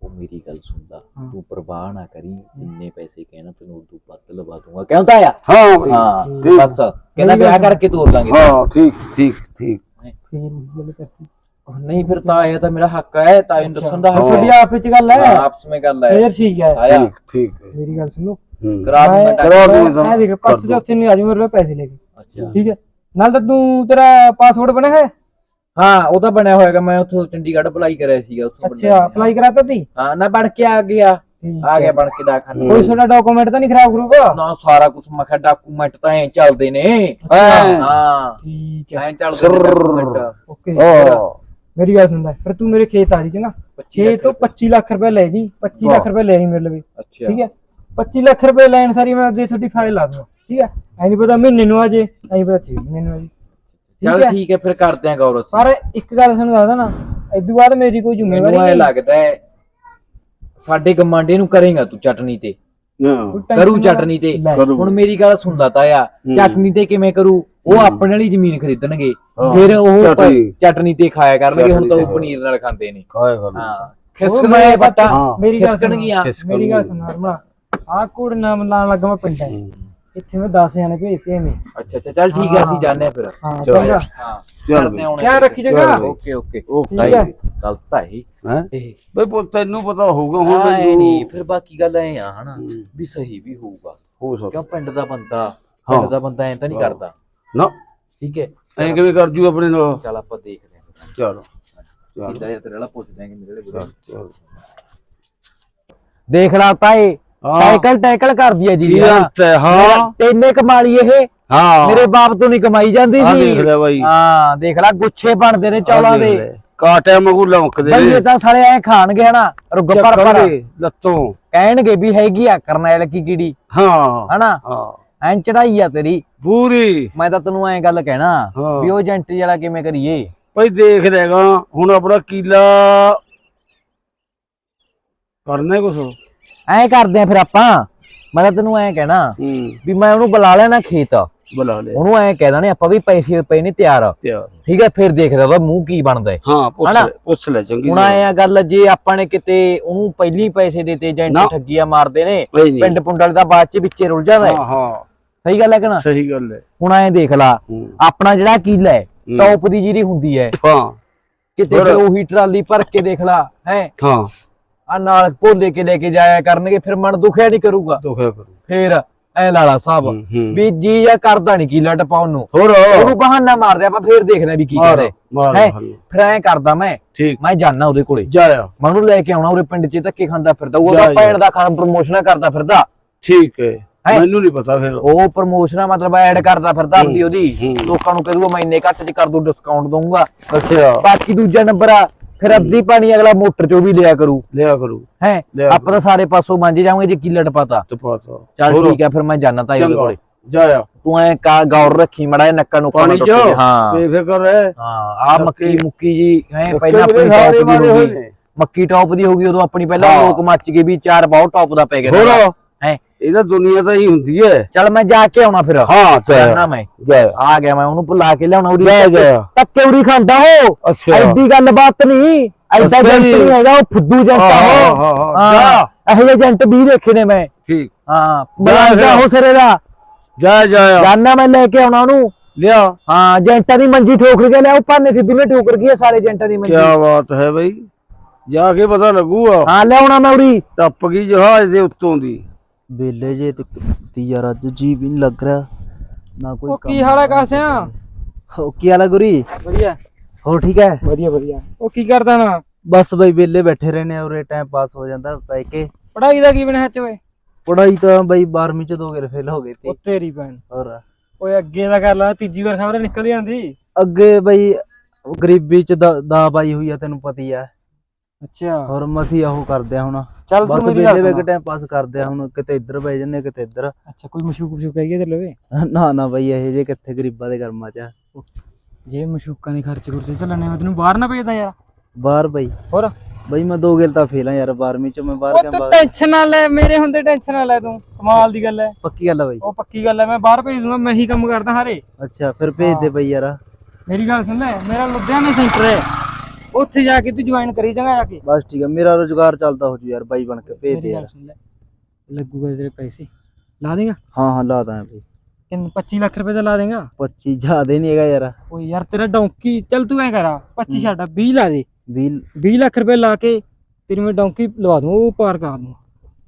ਉਹ ਮੇਰੀ ਗੱਲ ਸੁਣਦਾ। ਤੂੰ ਪਰਵਾਹ ਨਾ ਕਰੀ ਜਿੰਨੇ ਪੈਸੇ ਕਹਿਣਾ ਤੈਨੂੰ ਉਦੋਂ ਵੱਧ ਲਵਾ ਦੂੰਗਾ। ਤਾਂ ਆ ਹਾਂ ਬਈ ਹਾਂ ਠੀਕ। ਬਸ ਕਹਿੰਦਾ ਵਿਆਹ ਕਰਕੇ ਤੋਰ ਦਾਂਗੇ ਹਾਂ ਠੀਕ ਠੀਕ ਠੀਕ। ਫੇਰ ਉਹੀ ਗੱਲ ਕਰਤੀ ਉਹ ਨਹੀਂ ਫਿਰ ਤਾਂ ਆਇਆ ਤਾਂ ਮੇਰਾ ਹੱਕ ਹੈ ਤਾਂ ਇਹਨੂੰ ਦੱਸਣ ਦਾ ਹੱਕ ਹਾਂ। ਤੁਹਾਡੀ ਆਪ ਵਿੱਚ ਗੱਲ ਹੈ। ਆਪਸ ਵਿੱਚ ਗੱਲ ਹੈ। ਫੇਰ ਠੀਕ ਹੈ। ਆਇਆ। ਠੀਕ ਠੀਕ। ਹੈ। ਮੇਰੀ ਗੱਲ ਸੁਣੋ ਮੈਂ-। ਮੈਂ ਅੱਛਾ। ਠੀਕ ਹੈ? ਨਾਲ ਤਾਂ ਤੂੰ ਤੇਰਾ ਪਾਸਪੋਰਟ ਬਣਿਆ ਹੈ ਹਾਂ ਉਹ ਤਾਂ ਬਣਿਆ ਹੋਏਗਾ ਮੈਂ ਉੱਥੋਂ ਚੰਡੀਗੜ੍ਹ ਅਪਲਾਈ ਕਰਿਆ ਸੀਗਾ ਉੱਥੋਂ ਬਣਿਆ ਅੱਛਾ ਅਪਲਾਈ ਕਰਾਤਾ ਤੀ? ਹਾਂ ਨਾ ਬਣ ਕੇ ਆ ਗਿਆ। ਆ ਗਿਆ ਬਣ ਕੇ ਡਾਕਖਾਨੇ ਕੋਈ ਤੁਹਾਡਾ ਡਾਕੂਮੈਂਟ ਤਾਂ ਨਹੀਂ ਖਰਾਬ ਕਰੂਗਾ? ਨਾ ਸਾਰਾ ਕੁਝ ਮਖਾ ਡਾਕੂਮੈਂਟ ਤਾਂ ਐ ਚੱਲਦੇ ਨੇ। ਹੈਂ। ਹਾਂ। ਠੀਕ ਹੈ। ਐ ਚੱਲਦੇ ਨੇ ਡਾਕੂਮੈਂਟ ਓਕੇ। ਹਾਂ। ਮੇਰੀ ਗੱਲ ਸੁਣ ਲੈ। ਫਿਰ ਤੂੰ ਮੇਰੇ ਖੇਤ ਆ ਜੀ ਚੰਗਾ? ਖੇਤ ਤੋਂ 25 ਲੱਖ ਰੁਪਏ ਲੈ ਜੀ। 25 ਲੱਖ ਰੁਪਏ ਲੈ ਜੀ ਮੇਰੇ ਲਈ। ਅੱਛਾ। ਠੀਕ ਹੈ? 25 ਲੱਖ ਰੁਪਏ ਲੈਣ ਸਾਰੀ ਮੈਂ ਅੱਗੇ ਤੁਹਾਡੀ ਫਾਈਲ ਲਾ ਦੂੰਗਾ ਠੀਕ ਹੈ? ਐ ਨਹੀਂ ਪਤਾ ਮਹੀਨੇ ਨੂੰ ਆ ਜੇ ਐ ਨਹੀਂ ਪਤਾ 6 ਮਹੀਨੇ ਨੂੰ ਆ ਜੇ ਚੱਲ ਠੀਕ ਹੈ? ਠੀਕ ਹੈ ਫਿਰ ਕਰਦੇ ਆਂ ਗੌਰਵ ਪਰ ਇੱਕ ਗੱਲ ਸਾਨੂੰ ਦੱਸਦਾ ਨਾ ਇਦੋਂ ਬਾਅਦ ਮੇਰੀ ਕੋਈ ਜ਼ਿੰਮੇਵਾਰੀ ਮੈਨੂੰ ਐ ਨਹੀਂ। ਲੱਗਦਾ ਹੈ ਸਾਡੇ ਗਮਾਂਡੇ ਨੂੰ ਕਰੇਗਾ ਤੂੰ ਚਟਨੀ ਤੇ। ਹਾਂ। tension ਕਰੂ ਨਾ- ਚਟਨੀ ਤੇ। ਲੈ। ਕਰੂ। ਹੁਣ ਮੇਰੀ ਗੱਲ ਸੁਣਦਾ ਤਾਇਆ ਚਟਨੀ ਤੇ ਕਿਵੇਂ ਕਰੂ? ਉਹ ਆਪਣੇ ਵਾਲੀ ਜ਼ਮੀਨ ਖਰੀਦਣਗੇ। ਹਾਂ। ਫਿਰ ਉਹ ਪ- ਚਟਨੀ। ਚਟਨੀ ਤੇ ਖਾਇਆ ਕਰਨਗੇ ਹੁਣ ਤਾਂ ਚਟਨੀ ਉਹ ਤੇ। ਪਨੀਰ ਨਾਲ ਖਾਂਦੇ ਨੇ। ਕਾਇ ਗੱਲ ਹਾਂ। ਖਿਸਕਣੇ ਮੈਂ ਬੱਟਾ ਹਾਂ। ਮੇਰੀ ਗੱਲ ਸੁਣ ਖਿਸਕਣਗੀਆਂ। ਮੇਰੀ ਗੱਲ ਸੁਣ ਹਰਮਾ ਆਹ ਕੋਡ ਨਾਮ ਲਾਣ ਲੱਗਾ ਮੈਂ ਪਿੰਡਾਂ। ਇੱਥੇ ਮੈਂ 10 ਜਣੇ ਭੇਜਤੇ ਐਵੇਂ। ਅੱਛਾ ਅੱਛਾ ਚੱਲ ਠੀਕ ਹੈ ਅਸੀਂ ਜਾਣੇ ਫਿਰ। ਹਾਂ। ਚੰਗਾ। ਰੱਖੀ ਜਗਾ ਚਲੋ। Okay okay. ਓਕੇ ਠੀਕ ਹੈ। ਗੱਲ ਤਾਂ ਹੀ? ਬਈ ਪੁੱਤ ਤੈਨੂੰ ਪਤਾ ਹੋਊਗਾ ਹੁਣ ਮੈਨੂੰ ਨਹੀਂ ਫਿਰ ਬਾਕੀ ਗੱਲ ਐ ਆ ਹਨਾ। ਵੀ ਸਹੀ ਵੀ ਹੋਊਗਾ। ਹੋ ਸਕਦਾ। ਕਿਉਂ ਪਿੰਡ ਦਾ ਬੰਦਾ। ਪਿੰਡ ਦਾ ਬੰਦਾ ਐਂ ਤਾਂ ਨਹੀਂ ਕਰਦਾ। ਨਾ। ਠੀਕ ਹੈ। ਐ ਕਿਵੇਂ ਕਰ ਜੂ ਆਪਣੇ ਨਾਲ? ਚੱਲ ਆਪਾਂ ਦੇਖਦੇ ਹਾਂ। ਚਲ। ਚੱਲ। ਤੇਰੇ ਵਾਲਾ ਪੁੱਛ ਦਿਆਂਗੇ ਮੇਰੇ ਵਾਲੇ ਚੱਲ ਚੱਲ। ਦੇਖ ਲਾ ਤਾਏ। ਸਾਈਕਲ ਟੈਕਲ ਕਰਦੀ ਹੈ ਜੀ ਅੰਤ ਹੈ ਤੈਨੇ ਕਮਾਲੀ ਇਹ। ਹਾਂ। ਮੇਰੇ ਬਾਪ ਤੋਂ ਨਹੀਂ ਕਮਾਈ ਜਾਂਦੀ ਸੀ। ਦੇਖ ਲਿਆ ਬਾਈ। ਹਾਂ ਦੇਖ ਲੈ ਗੁੱਛੇ ਬਣਦੇ ਨੇ ਚੌਲਾਂ ਦੇ। ਲੈ। ਕਾਟਿਆਂ ਵਾਂਗੂ ਲਮਕਦੇ। ਬਈ ਇਹ ਤਾਂ ਸਾਲੇ ਐ ਖਾਣਗੇ ਹਨਾ ਰੁੱਗ ਪਰ ਲੱਤੋਂ। ਕਹਿਣਗੇ ਵੀ ਹੈਗੀ ਆ ਕਰਨੈਲ ਕੀ ਕੀੜੀ। ਹਾਂ। ਹਨਾ? ਹਾਂ। ਐਂ ਚੜਾਈ ਆ ਤੇਰੀ। ਪੂਰੀ। ਮੈਂ ਤਾਂ ਤੈਨੂੰ ਐਂ ਗੱਲ ਕਹਿਣਾ। ਵੀ ਉਹ ਏਜੰਟ ਵਾਲਾ ਕਿਵੇਂ ਕਰੀਏ? ਭਾਈ ਦੇਖ ਲੈਗਾ ਹੁਣ ਆਪਣਾ ਕੀਲਾ ਕਰਨਾ ਕੁਛ। ਐਂ ਕਰਦੇ ਆ ਫਿਰ ਆਪਾਂ। ਮੈਂ ਤਾਂ ਤੈਨੂੰ ਐਂ ਕਹਿਣਾ ਹੂੰ। ਵੀ ਮੈਂ ਉਹਨੂੰ ਬੁਲਾ ਲੈਣਾ ਖੇਤ। ਬੁਲਾ ਲੈ। ਉਹਨੂੰ ਐਂ ਕਹਿ ਦੇਣੇ ਆਪਾਂ ਵੀ ਪੈਸੇ ਪਏ ਨੇ ਤਿਆਰ। ਤਿਆਰ। ਠੀਕ ਹੈ ਫਿਰ ਦੇਖਦਾ ਉਹਦਾ ਮੂੰਹ ਕੀ ਬਣਦਾ ਹੈ। ਹਾਂ ਪੁੱਛ? ਲੈ ਪੁੱਛ ਲੈ ਚੰਗੀ ਹੁਣ ਐਂ ਆ ਗੱਲ ਜੇ ਆਪਾਂ ਨੇ ਕਿਤੇ ਉਹਨੂੰ ਪਹਿਲੀ ਪੈਸੇ ਦੇਤੇ ਏਜੰਟ। ਠੱਗੀਆਂ ਮਾਰਦੇ ਨੇ ਪਿੰਡ ਪੁੰਡ ਵਾਲੇ ਦਾ ਬਾਅਦ ਚ ਵਿੱਚੇ ਰੁਲ ਜਾਂਦਾ ਹੈ। ਹਾਂ ਹਾਂ। ਸਹੀ ਗੱਲ ਹੈ ਕਿ ਨਾ? ਸਹੀ ਗੱਲ ਹੈ। ਹੁਣ ਐਂ ਦੇਖ ਲਾ। ਆਪਣਾ ਜਿਹੜਾ ਕੀਲਾ ਹੈ। ਟੌਪ ਦੀ ਜਿਹੜੀ ਹੁੰਦੀ ਹੈ ਹਾਂ। ਕਿਤੇ। ਫਿਰ ਉਹੀ ਟਰਾਲੀ ਭਰ ਕੇ ਦੇਖ ਲਾ ਹੈ? ਹਾਂ। ਆ ਨਾਲ ਭੋਲੇ ਕੇ ਲੈ ਕੇ ਜਾਇਆ ਕਰਨਗੇ ਫਿਰ ਮਨ ਦੁਖਿਆ ਨਹੀਂ ਕਰੂਗਾ। ਦੋਖਿਆ ਕਰੂ ਫਿਰ ਐ ਲਾਲਾ ਸਾਹਿਬ। ਵੀ ਜੀ ਜਾਂ ਕਰਦਾ ਨਹੀਂ ਕੀਲਾ ਟਪਾਉਣ ਨੂੰ। ਹੋਰ। ਉਹਨੂੰ ਬਹਾਨਾ ਮਾਰਦੇ ਆਪਾਂ ਫੇਰ ਦੇਖਦੇ ਵੀ ਕੀ ਮਾਰ ਕਰਦੇ ਮਾਰ ਹੈ। ਫਿਰ ਐ ਕਰਦਾ ਮੈਂ ਮੈਂ ਜਾਣਾ ਉਹਦੇ ਕੋਲੇ। ਜਾਇਆ। ਮੈਂ ਉਹਨੂੰ ਲੈ ਕੇ ਆਉਣਾ ਉਹਦੇ ਪਿੰਡ 'ਚ ਧੱਕੇ ਖਾਂਦਾ ਫਿਰਦਾ। ਉਹ ਜਾ, ਤਾਂ ਜਾ। ਭੈਣ ਦਾ ਖਾਨ ਪ੍ਰਮੋਸ਼ਨਾਂ ਕਰਦਾ ਫਿਰਦਾ। ਠੀਕ ਹੈ? ਮੈਨੂੰ ਨਹੀਂ ਪਤਾ ਫਿਰ। ਉਹ ਪ੍ਰਮੋਸ਼ਨਾਂ ਮਤਲਬ ਐਡ ਕਰਦਾ ਫਿਰਦਾ ਆਪਦੀ ਉਹਦੀ। ਲੋਕਾਂ ਨੂੰ ਕਹੂਗਾ ਮੈਂ ਇੰਨੇ ਘੱਟ 'ਚ ਕਰ ਦੂੰ ਡਿਸਕਾਊਂਟ ਦਊਂਗਾ। ਅੱਛਾ। ਬਾਕੀ ਦੂਜਾ ਨੰਬਰ ਆ ਫਿਰ ਅੱਧੀ ਪਾਣੀ ਅਗਲਾ ਮੋਟਰ ਚੋਂ ਵੀ ਲਿਆ ਕਰੂ। ਲਿਆ ਕਰੂ। ਹੈ? ਲਿਆ ਆਪਾਂ ਤਾਂ ਸਾਰੇ ਪਾਸੋਂ ਮੰਜ ਜਾਵਾਂਗੇ ਜੇ ਕਿੱਲੜ ਪਤਾ ਤਪਾਤਾ ਚੱਲ ਠੀਕ ਹੈ ਫਿਰ ਮੈਂ ਜਾਣਾ ਉਹਦੇ ਚੰਗਾ। ਕੋਲੇ। ਜਾਇਆ ਤੂੰ ਐ ਕਾ ਗੌਰ ਰੱਖੀ ਮੜਾ ਨੱਕਾ ਨੂੰ ਪਾਣੀ ਚ? ਹਾਂ। ਬੇਫਿਕਰ ਰਹਿ। ਹਾਂ ਆ ਮੱਕੀ। ਮੁੱਕੀ ਜੀ ਹੈ ਪਹਿਲਾਂ ਆਪਣੀ ਟੌਪ ਦੀ ਹੋ ਗਈ। ਮੱਕੀ ਟੌਪ ਦੀ ਹੋ ਗਈ ਉਦੋਂ ਆਪਣੀ ਪਹਿਲਾਂ ਹਾਂ। ਲੋਕ ਮੱਚ ਗਏ ਵੀ ਚਾਰ ਬਹੁਤ ਟੌਪ ਦਾ ਪੈ ਗਿਆ। ਹੋਰ ਹੈ। ਇਹਦਾ ਦੁਨੀਆ ਤਾਂ ਹੀ ਹੁੰਦੀ ਹੈ। ਚੱਲ ਮੈਂ ਜਾ ਕੇ ਆਉਣਾ ਫਿਰ। ਹਾਂ ਜਾਣਾ ਮੈਂ। ਜਾਇਆ ਆ ਗਿਆ ਮੈਂ ਉਹਨੂੰ ਬੁਲਾ ਕੇ ਲਿਆਉਣਾ ਉਰੀ ਜਾ ਜਾ। ਤੱਕੇ ਉਰੀ ਖਾਂਦਾ ਹੋ ਅੱਛਾ। ਐਡੀ ਗੱਲ ਬਾਤ ਨਹੀਂ। ਐਡਾ ਅੱਛਾ ਏਜੰਟ ਜੀ। ਨਹੀਂ ਹੈਗਾ ਉਹ ਫੁੱਦੂ ਏਜੰਟ ਹਾਂ, ਆ ਹਾਂ, ਹਾਂ, ਹਾਂ, ਜਾ। ਇਹੋ ਜਿਹੇ ਏਜੰਟ ਵੀ ਦੇਖੇ ਨੇ ਮੈਂ। ਠੀਕ। ਹਾਂ ਜਾ ਬਲਾਂਦਾ। ਹੋ ਸਿਰੇ ਦਾ। ਜਾ ਜਾਇਆ ਜਾਨਾ ਮੈਂ ਲੈ ਕੇ ਆਉਣਾ ਉਹਨੂੰ। ਲਿਆ। ਹਾਂ ਏਜੰਟਾਂ ਦੀ ਮੰਜੀ ਠੋਕ ਕੇ ਲਿਆ ਉਹ ਭਾਨੇ ਸਿੱਧੂ ਨੇ ਠੋਕਰ ਗਈ ਸਾਰੇ ਏਜੰਟਾਂ ਦੀ ਮੰਜੀ। ਕੀ ਬਾਤ ਹੈ ਬਈ। ਜਾ ਕੇ ਪਤਾ ਲੱਗੂਗਾ। ਹਾਂ ਲਿਆਉਣਾ ਮੈਂ ਉਰੀ। ਟੱਪ ਗਈ ਜਹਾਜ਼ ਦੇ ਉੱਤੋਂ ਦੀ। ਵੇਲੇ ਜੇ ਤੇ ਤੀ ਯਾਰ ਅੱਜ ਜੀ ਵੀ ਨਹੀਂ ਲੱਗ ਰਿਹਾ। ਨਾ ਕੋਈ ਉਹ ਕੀ ਹਾਲ ਹੈ ਕਾਸਿਆ? ਹੋ ਕੀ ਹਾਲ ਹੈ ਗੁਰੀ? ਵਧੀਆ। ਹੋ ਠੀਕ ਹੈ? ਵਧੀਆ ਵਧੀਆ। ਉਹ ਕੀ ਕਰਦਾ ਨਾ? ਬਸ ਬਈ ਵੇਲੇ ਬੈਠੇ ਰਹਿੰਦੇ ਆ ਉਰੇ ਟਾਈਮ ਪਾਸ ਹੋ ਜਾਂਦਾ ਪੈ ਕੇ। ਪੜਾਈ ਦਾ ਕੀ ਬਣਿਆ ਚ ਓਏ? ਪੜਾਈ ਤਾਂ ਬਈ 12ਵੀਂ ਚ ਦੋ ਗੇਰ ਫੇਲ ਹੋ ਗਏ ਤੀ ਉਹ ਤੇਰੀ ਭੈਣ। ਹੋਰ? ਓਏ ਅੱਗੇ ਦਾ ਕਰ ਲਾ ਤੀਜੀ ਵਾਰ ਖਬਰ ਨਿਕਲ ਜਾਂਦੀ। ਅੱਗੇ ਬਈ ਗਰੀਬੀ ਚ ਦਾ ਪਾਈ ਹੋਈ ਆ ਤੈਨੂੰ ਪਤੀ ਆ। ਅੱਛਾ। ਹੋਰ ਮਸੀ ਉਹ ਕਰਦੇ ਆ ਹੁਣ। ਚੱਲ ਤੂੰ ਮੇਰੀ ਵੇਲੇ ਗੱਲ ਕੇ ਟਾਈਮ ਪਾਸ ਕਰਦੇ ਆ ਹੁਣ ਕਿਤੇ ਇੱਧਰ ਬੈ ਜੰਨੇ ਕਿਤੇ ਇੱਧਰ। ਅੱਛਾ ਕੋਈ ਮਸ਼ੂਕ ਮਸ਼ੂਕ ਹੈਗੀ ਤੇਰੇ ਲਵੇ? ਨਾ ਨਾ ਬਈ ਇਹ ਜੇ ਕਿੱਥੇ ਗਰੀਬਾਂ ਦੇ ਕਰਮਾਂ ਚ। ਜੇ ਮਸ਼ੂਕਾਂ ਦੇ ਖਰਚੇ ਖੁਰਚੇ ਚੱਲਣੇ ਮੈਂ ਤੈਨੂੰ ਬਾਹਰ ਨਾ ਭੇਜਦਾ ਯਾਰ। ਬਾਹਰ ਬਈ। ਹੋਰ? ਬਈ ਮੈਂ ਦੋ ਗੇਲ ਤਾਂ ਫੇਲ ਯਾਰ 12ਵੀਂ ਚ ਮੈਂ ਬਾਹਰ ਕਿਉਂ ਤੂੰ ਟੈਨਸ਼ਨ ਨਾ ਲੈ ਮੇਰੇ ਹੁੰਦੇ ਟੈਨਸ਼ਨ ਨਾ ਲੈ ਤੂੰ। ਕਮਾਲ ਦੀ ਗੱਲ ਹੈ ਪੱਕੀ ਗੱਲ ਆ ਬਈ। ਉਹ ਪੱਕੀ ਗੱਲ ਹੈ ਮੈਂ ਬਾਹਰ ਭੇਜ ਦੂੰਗਾ ਮੈਂ ਹੀ ਕੰਮ ਕਰਦਾ ਹਾਰੇ। ਅੱਛਾ ਫਿਰ ਭੇਜ ਦੇ ਬਈ ਯਾਰ। ਮੇਰੀ ਗੱਲ ਸੁਣ ਲੈ ਮੇਰਾ ਲੁਧਿਆਣੇ ਸੈਂਟਰ ਹੈ ਉੱਥੇ ਜਾ ਕੇ ਤੂੰ ਜੁਆਇਨ ਕਰੀ ਜਾਗਾ ਜਾ ਕੇ। ਬਸ ਠੀਕ ਆ ਮੇਰਾ ਰੋਜ਼ਗਾਰ ਚੱਲਦਾ ਹੋ ਜੂ ਯਾਰ ਬਾਈ ਬਣ ਕੇ ਭੇਜ ਦੇ ਮੇਰੀ ਯਾਰ ਗੱਲ ਸੁਣ ਲੈ ਲੱਗੂਗਾ ਤੇਰੇ ਪੈਸੇ। ਲਾ ਦੇਗਾ? ਹਾਂ ਹਾਂ ਲਾ ਦਾਂ ਬਈ। ਕਿੰਨ 25 ਲੱਖ ਰੁਪਏ ਦਾ ਲਾ ਦੇਗਾ। 25 ਜ਼ਿਆਦੇ ਨਹੀਂ ਹੈਗਾ ਯਾਰ। ਓਏ ਯਾਰ ਤੇਰਾ ਡੌਂਕੀ ਚੱਲ ਤੂੰ ਐ ਕਰਾ 25 ਛੱਡ 20 ਲਾ ਦੇ। 20 20 ਲੱਖ ਰੁਪਏ ਲਾ ਕੇ ਤੇਰੀ ਮੈਂ ਡੌਂਕੀ ਲਵਾ ਦੂੰ ਉਹ ਪਾਰ ਕਰਾ ਦੂੰ।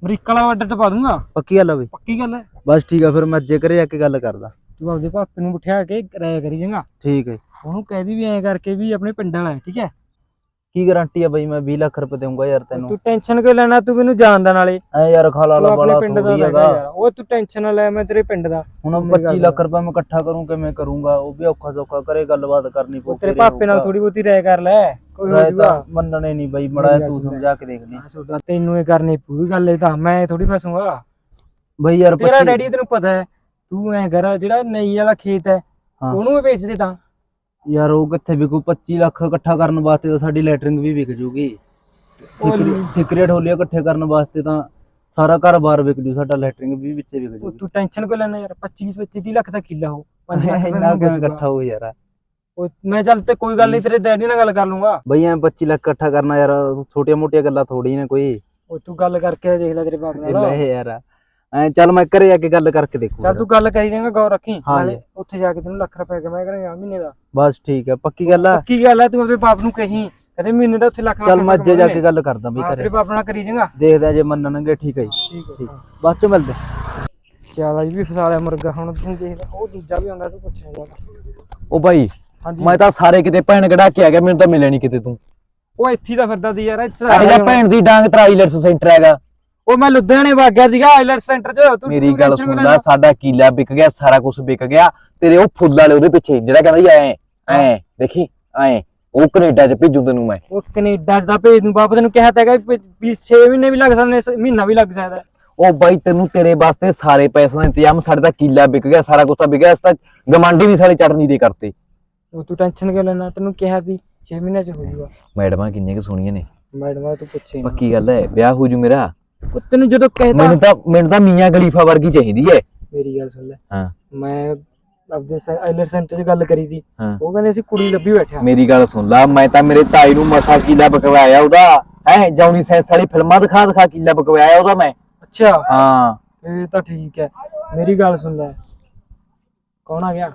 ਅਮਰੀਕਾ ਵਾਲਾ ਆਰਡਰ ਟਪਾ ਦੂੰਗਾ। ਪੱਕੀ ਗੱਲ ਆ ਬਈ। ਪੱਕੀ ਗੱਲ ਹੈ ਬਸ ਠੀਕ ਆ ਫਿਰ ਮੈਂ ਅੱਜੇ ਘਰੇ ਜਾ ਕੇ ਗੱਲ ਕਰਦਾ। ਤੂੰ ਆਪਦੇ ਭਾਪੇ ਨੂੰ ਬਿਠਾ ਕੇ ਕਿਰਾਇਆ ਕਰੀ ਜਾਗਾ ਠੀਕ ਹੈ ਉਹਨੂੰ ਕਹਿ ਦੀ ਵੀ ਐਂ ਕਰਕੇ ਵੀ ਆਪਣੇ ਪਿੰਡ ਵਾਲਾ ਹੈ ਠੀਕ ਹੈ? ਕੀ ਗਾਰੰਟੀ ਆ ਬਈ ਮੈਂ 20 ਲੱਖ ਰੁਪਏ ਦੇਊਂਗਾ ਯਾਰ ਤੈਨੂੰ? ਤੂੰ ਟੈਨਸ਼ਨ ਕਿਉਂ ਲੈਣਾ? ਤੂੰ ਮੈਨੂੰ ਜਾਣਦਾ ਨਾਲੇ। ਐ ਯਾਰ ਖਾਲਾ ਲਾ ਬੜਾ ਪਿੰਡ ਦਾ ਹੈਗਾ। ਉਹ ਤੂੰ ਟੈਨਸ਼ਨ ਨਾ ਲੈ ਮੈਂ ਤੇਰੇ ਪਿੰਡ ਦਾ। ਹੁਣ ਮੇਰੀ ਗੱਲ 25 ਲੱਖ ਰੁਪਏ ਮੈਂ ਇਕੱਠਾ ਕਰੂੰ ਕਿਵੇਂ ਕਰੂੰਗਾ? ਉਹ ਵੀ ਔਖਾ ਸੌਖਾ ਕਰੇ ਗੱਲਬਾਤ ਕਰਨੀ ਪਊ ਤੇਰੇ ਭਾਪੇ ਨਾਲ ਥੋੜੀ ਬਹੁਤੀ ਰਾਇ ਕਰ ਲੈ ਕੋਈ ਹੋ ਜੂਗਾ। ਮੰਨਣੇ ਨਹੀਂ ਬਈ ਮੜਾ ਤੂੰ। ਸਮਝਾ ਕੇ ਦੇਖ ਲਈ। ਤੈਨੂੰ ਇਹ ਕਰਨੀ ਪੂਰੀ ਗੱਲ ਇਹ ਤਾਂ ਮੈਂ ਥੋੜੀ ਫਸੂੰਗਾ। ਬਈ ਯਾਰ ਤੇਰਾ 25 ਡੈਡੀ ਤੈਨੂੰ ਪਤਾ ਹੈ ਤੂੰ ਐ ਕਰ ਜਿਹੜਾ ਨਈ ਵਾਲਾ ਖੇਤ ਹੈ। ਉਹਨੂੰ ਵੇਚ ਦੇ ਤਾਂ। ਯਾਰ ਉਹ ਕਿੱਥੇ ਵਿਕੂ? 25 ਲੱਖ ਇਕੱਠਾ ਕਰਨ ਵਾਸਤੇ ਤਾਂ ਸਾਡੀ ਲੈਟਰਿੰਗ ਵੀ ਵਿਕ ਜੂਗੀ। ਠਿਕਰੇ ਢੋਲੀਆਂ ਇਕੱਠੇ ਕਰਨ ਵਾਸਤੇ ਤਾਂ ਸਾਰਾ ਘਰ-ਬਾਰ ਵਿਕ ਜੂ ਸਾਡਾ ਲੈਟਰਿੰਗ ਵੀ ਵਿੱਚੇ ਵਿਕ ਜੂ ਤੂੰ ਟੈਨਸ਼ਨ ਕਿਉਂ ਲੈਣਾ ਯਾਰ? 25 25 30 ਲੱਖ ਦਾ ਕਿੱਲਾ ਹੋ 5 ਲੱਖ ਰੁਪਏ ਇੰਨਾ ਕਿਵੇਂ। ਇਕੱਠਾ ਹੋ ਯਾਰ? ਮੈਂ ਚੱਲ ਤੇ ਕੋਈ ਗੱਲ ਨਹੀਂ ਤੇਰੇ ਡੈਡੀ ਨਾਲ ਗੱਲ ਕਰ ਲੂੰਗਾ। ਬਈ ਐ 25 ਲੱਖ ਇਕੱਠਾ ਕਰਨਾ ਯਾਰ ਛੋਟੀਆਂ ਮੋਟੀਆਂ ਗੱਲਾਂ ਥੋੜੀ ਨੇ ਕੋਈ। ਉਹ ਤੂੰ ਗੱਲ ਕਰਕੇ ਦੇਖ ਲੈ ਤੇਰੇ ਬਾਪ ਨਾਲ। ਲੈ ਯਾਰ। ਐ ਚੱਲ ਮੈਂ ਘਰੇ ਜਾ ਕੇ ਗੱਲ ਕਰਕੇ ਦੇਖੂ ਚੱਲ ਤੂੰ ਗੱਲ ਕਰੀ ਜਾਏਗਾ ਗੌਰ ਰੱਖੀ। ਹਾਂ ਨਾਲੇ। ਉੱਥੇ ਜਾ ਕੇ ਤੈਨੂੰ ਲੱਖ ਰੁਪਏ ਕਮਾਇਆ ਕਰਾਂਗਾ ਮਹੀਨੇ ਦਾ। ਬਸ ਠੀਕ ਹੈ ਪੱਕੀ ਗੱਲ ਆ। ਪੱਕੀ ਗੱਲ ਹੈ ਤੂੰ ਆਪਣੇ ਬਾਪ ਨੂੰ ਕਹੀਂ। ਕਦੇ ਮਹੀਨੇ ਦਾ ਉੱਥੇ ਲੱਖ ਚੱਲ ਮੈਂ ਅੱਜੇ ਜਾ ਕੇ ਗੱਲ ਕਰਦਾ ਬਈ ਹਾਂ, ਤੇਰੇ ਘਰੇ ਬਾਪ ਨਾਲ ਕਰੀ ਜਾਏਗਾ। ਦੇਖਦੇ ਆ ਜੇ ਮੰਨਣਗੇ ਠੀਕ ਹੈ ਜੀ। ਠੀਕ ਬਾਅਦ ਚ ਮਿਲਦੇ। ਚੱਲ ਅੱਜ ਵੀ ਫਸਾ ਲਿਆ ਮੁਰਗਾ। ਹੁਣ ਤੂੰ ਦੇਖ ਉਹ ਦੂਜਾ ਵੀ ਆਉਂਦਾ ਤੂੰ ਪੁੱਛਣਾ ਜਾਂਦਾ ਉਹ ਬਾਈ ਹਾਂਜੀ। ਮੈਂ ਤਾਂ ਸਾਰੇ ਕਿਤੇ ਭੈਣ ਕਢਾ ਕੇ ਆ ਗਿਆ ਮੈਨੂੰ ਤਾਂ ਮਿਲਿਆ ਨਹੀਂ ਕਿਤੇ ਤੂੰ। ਉਹ ਇੱਥੇ ਹੀ ਤਾਂ ਫਿਰਦਾ ਸੀ ਯਾਰ ਇੱਥੇ ਇਹ ਜਾਂ ਭੈਣ ਦੀ ਡਾਂਗ ਟਰਾਈਲਰਸ ਸੈਂਟਰ ਹੈਗਾ। ਉਹ ਮੈਂ ਲੁਧਿਆਣੇ ਵਗ ਗਿਆ ਸੀਗਾ ਆਈਲੈਂਡ ਸੈਂਟਰ 'ਚ। ਤੂੰ ਮੇਰੀ ਗੱਲ ਲੈਣਾ? ਸਾਡਾ ਕੀਲਾ ਵਿਕ ਗਿਆ ਸਾਰਾ ਕੁਝ ਵਿਕ ਗਿਆ। ਤੇਰੇ ਉਹ ਫੁੱਲ ਵਾਲੇ ਉਹਦੇ ਪਿੱਛੇ ਜਿਹੜਾ ਕਹਿੰਦਾ ਜੀ ਐ ਐ ਦੇਖੀ ਐ ਉਹ ਕੈਨੇਡਾ ਚ ਭੇਜੂ ਤੈਨੂੰ ਮੈਂ। ਉਹ ਕੈਨੇਡਾ 'ਚ ਦਾ ਭੇਜ ਦੂੰ ਬਾਪ ਤੈਨੂੰ ਕਿਹਾ ਤਾਂ ਹੈਗਾ ਵੀ 6 ਮਹੀਨੇ ਵੀ ਲੱਗ ਸਕਦੇ ਮਹੀਨਾ ਵੀ ਲੱਗ ਸਕਦਾ। ਉਹ ਬਾਈ ਤੈਨੂੰ ਤੇਰੇ ਵਾਸਤੇ ਸਾਰੇ ਪੈਸਿਆਂ ਦਾ ਇੰਤਜ਼ਾਮ ਸਾਡੇ ਦਾ ਕੀਲਾ ਵਿਕ ਗਿਆ ਸਾਰਾ ਕੁਝ ਤਾਂ ਵਿਕ ਗਿਆ ਇਸ ਤਾਂ ਗਮਾਂਡੀ ਵੀ ਸਾਲੇ ਚਟਨੀ ਦੇ ਕਰਤੇ। ਉਹ ਤੂੰ ਟੈਨਸ਼ਨ ਕਿਉਂ ਲੈਣਾ ਤੈਨੂੰ ਕਿਹਾ ਵੀ 6 ਮਹੀਨਿਆਂ 'ਚ ਹੋ ਜਾਊਗਾ ਮੈਡਮਾਂ ਕਿੰਨੀਆਂ ਕਿ ਸੋਹਣੀਆਂ ਨੇ। ਮੈਡਮ ਤੂੰ ਪੁੱਛੇ ਪੱਕੀ ਗੱਲ ਹੈ ਵਿਆਹ ਹੋ ਜੂ ਮੇਰਾ। ਉਹ ਤੈਨੂੰ ਜਦੋਂ ਕਹਿਤਾ ਮੈਨੂੰ ਤਾਂ ਮੈਨੂੰ ਤਾਂ ਮੀਆਂ ਖਲੀਫਾ ਵਰਗੀ ਚਾਹੀਦੀ ਹੈ ਮੇਰੀ ਗੱਲ ਸੁਣ ਲੈ। ਹਾਂ। ਮੈਂ ਆਪਦੇ ਆਈਲੈਂਡ ਸੈਂਟਰ 'ਚ ਗੱਲ ਕਰੀ ਸੀ। ਹਾਂ। ਉਹ ਕਹਿੰਦੇ ਅਸੀਂ ਕੁੜੀ ਲੱਭੀ ਬੈਠਿਆ। ਮੇਰੀ ਗੱਲ ਸੁਣ ਲਾ ਮੈਂ ਤਾਂ ਮੇਰੇ ਤਾਈ ਨੂੰ ਮਸਾ ਕੀਲਾ ਬਕਵਾਇਆ ਉਹਦਾ। ਹੈ ਜੌਨੀ ਸੈਂਸ ਵਾਲੀ ਫਿਲਮਾਂ ਦਿਖਾ ਦਿਖਾ ਕੀਲਾ ਬਕਵਾਇਆ ਉਹਦਾ ਮੈਂ। ਅੱਛਾ। ਹਾਂ। ਇਹ ਤਾਂ ਠੀਕ ਹੈ ਮੇਰੀ ਗੱਲ ਸੁਣ ਲੈ। ਕੌਣ ਆ ਗਿਆ?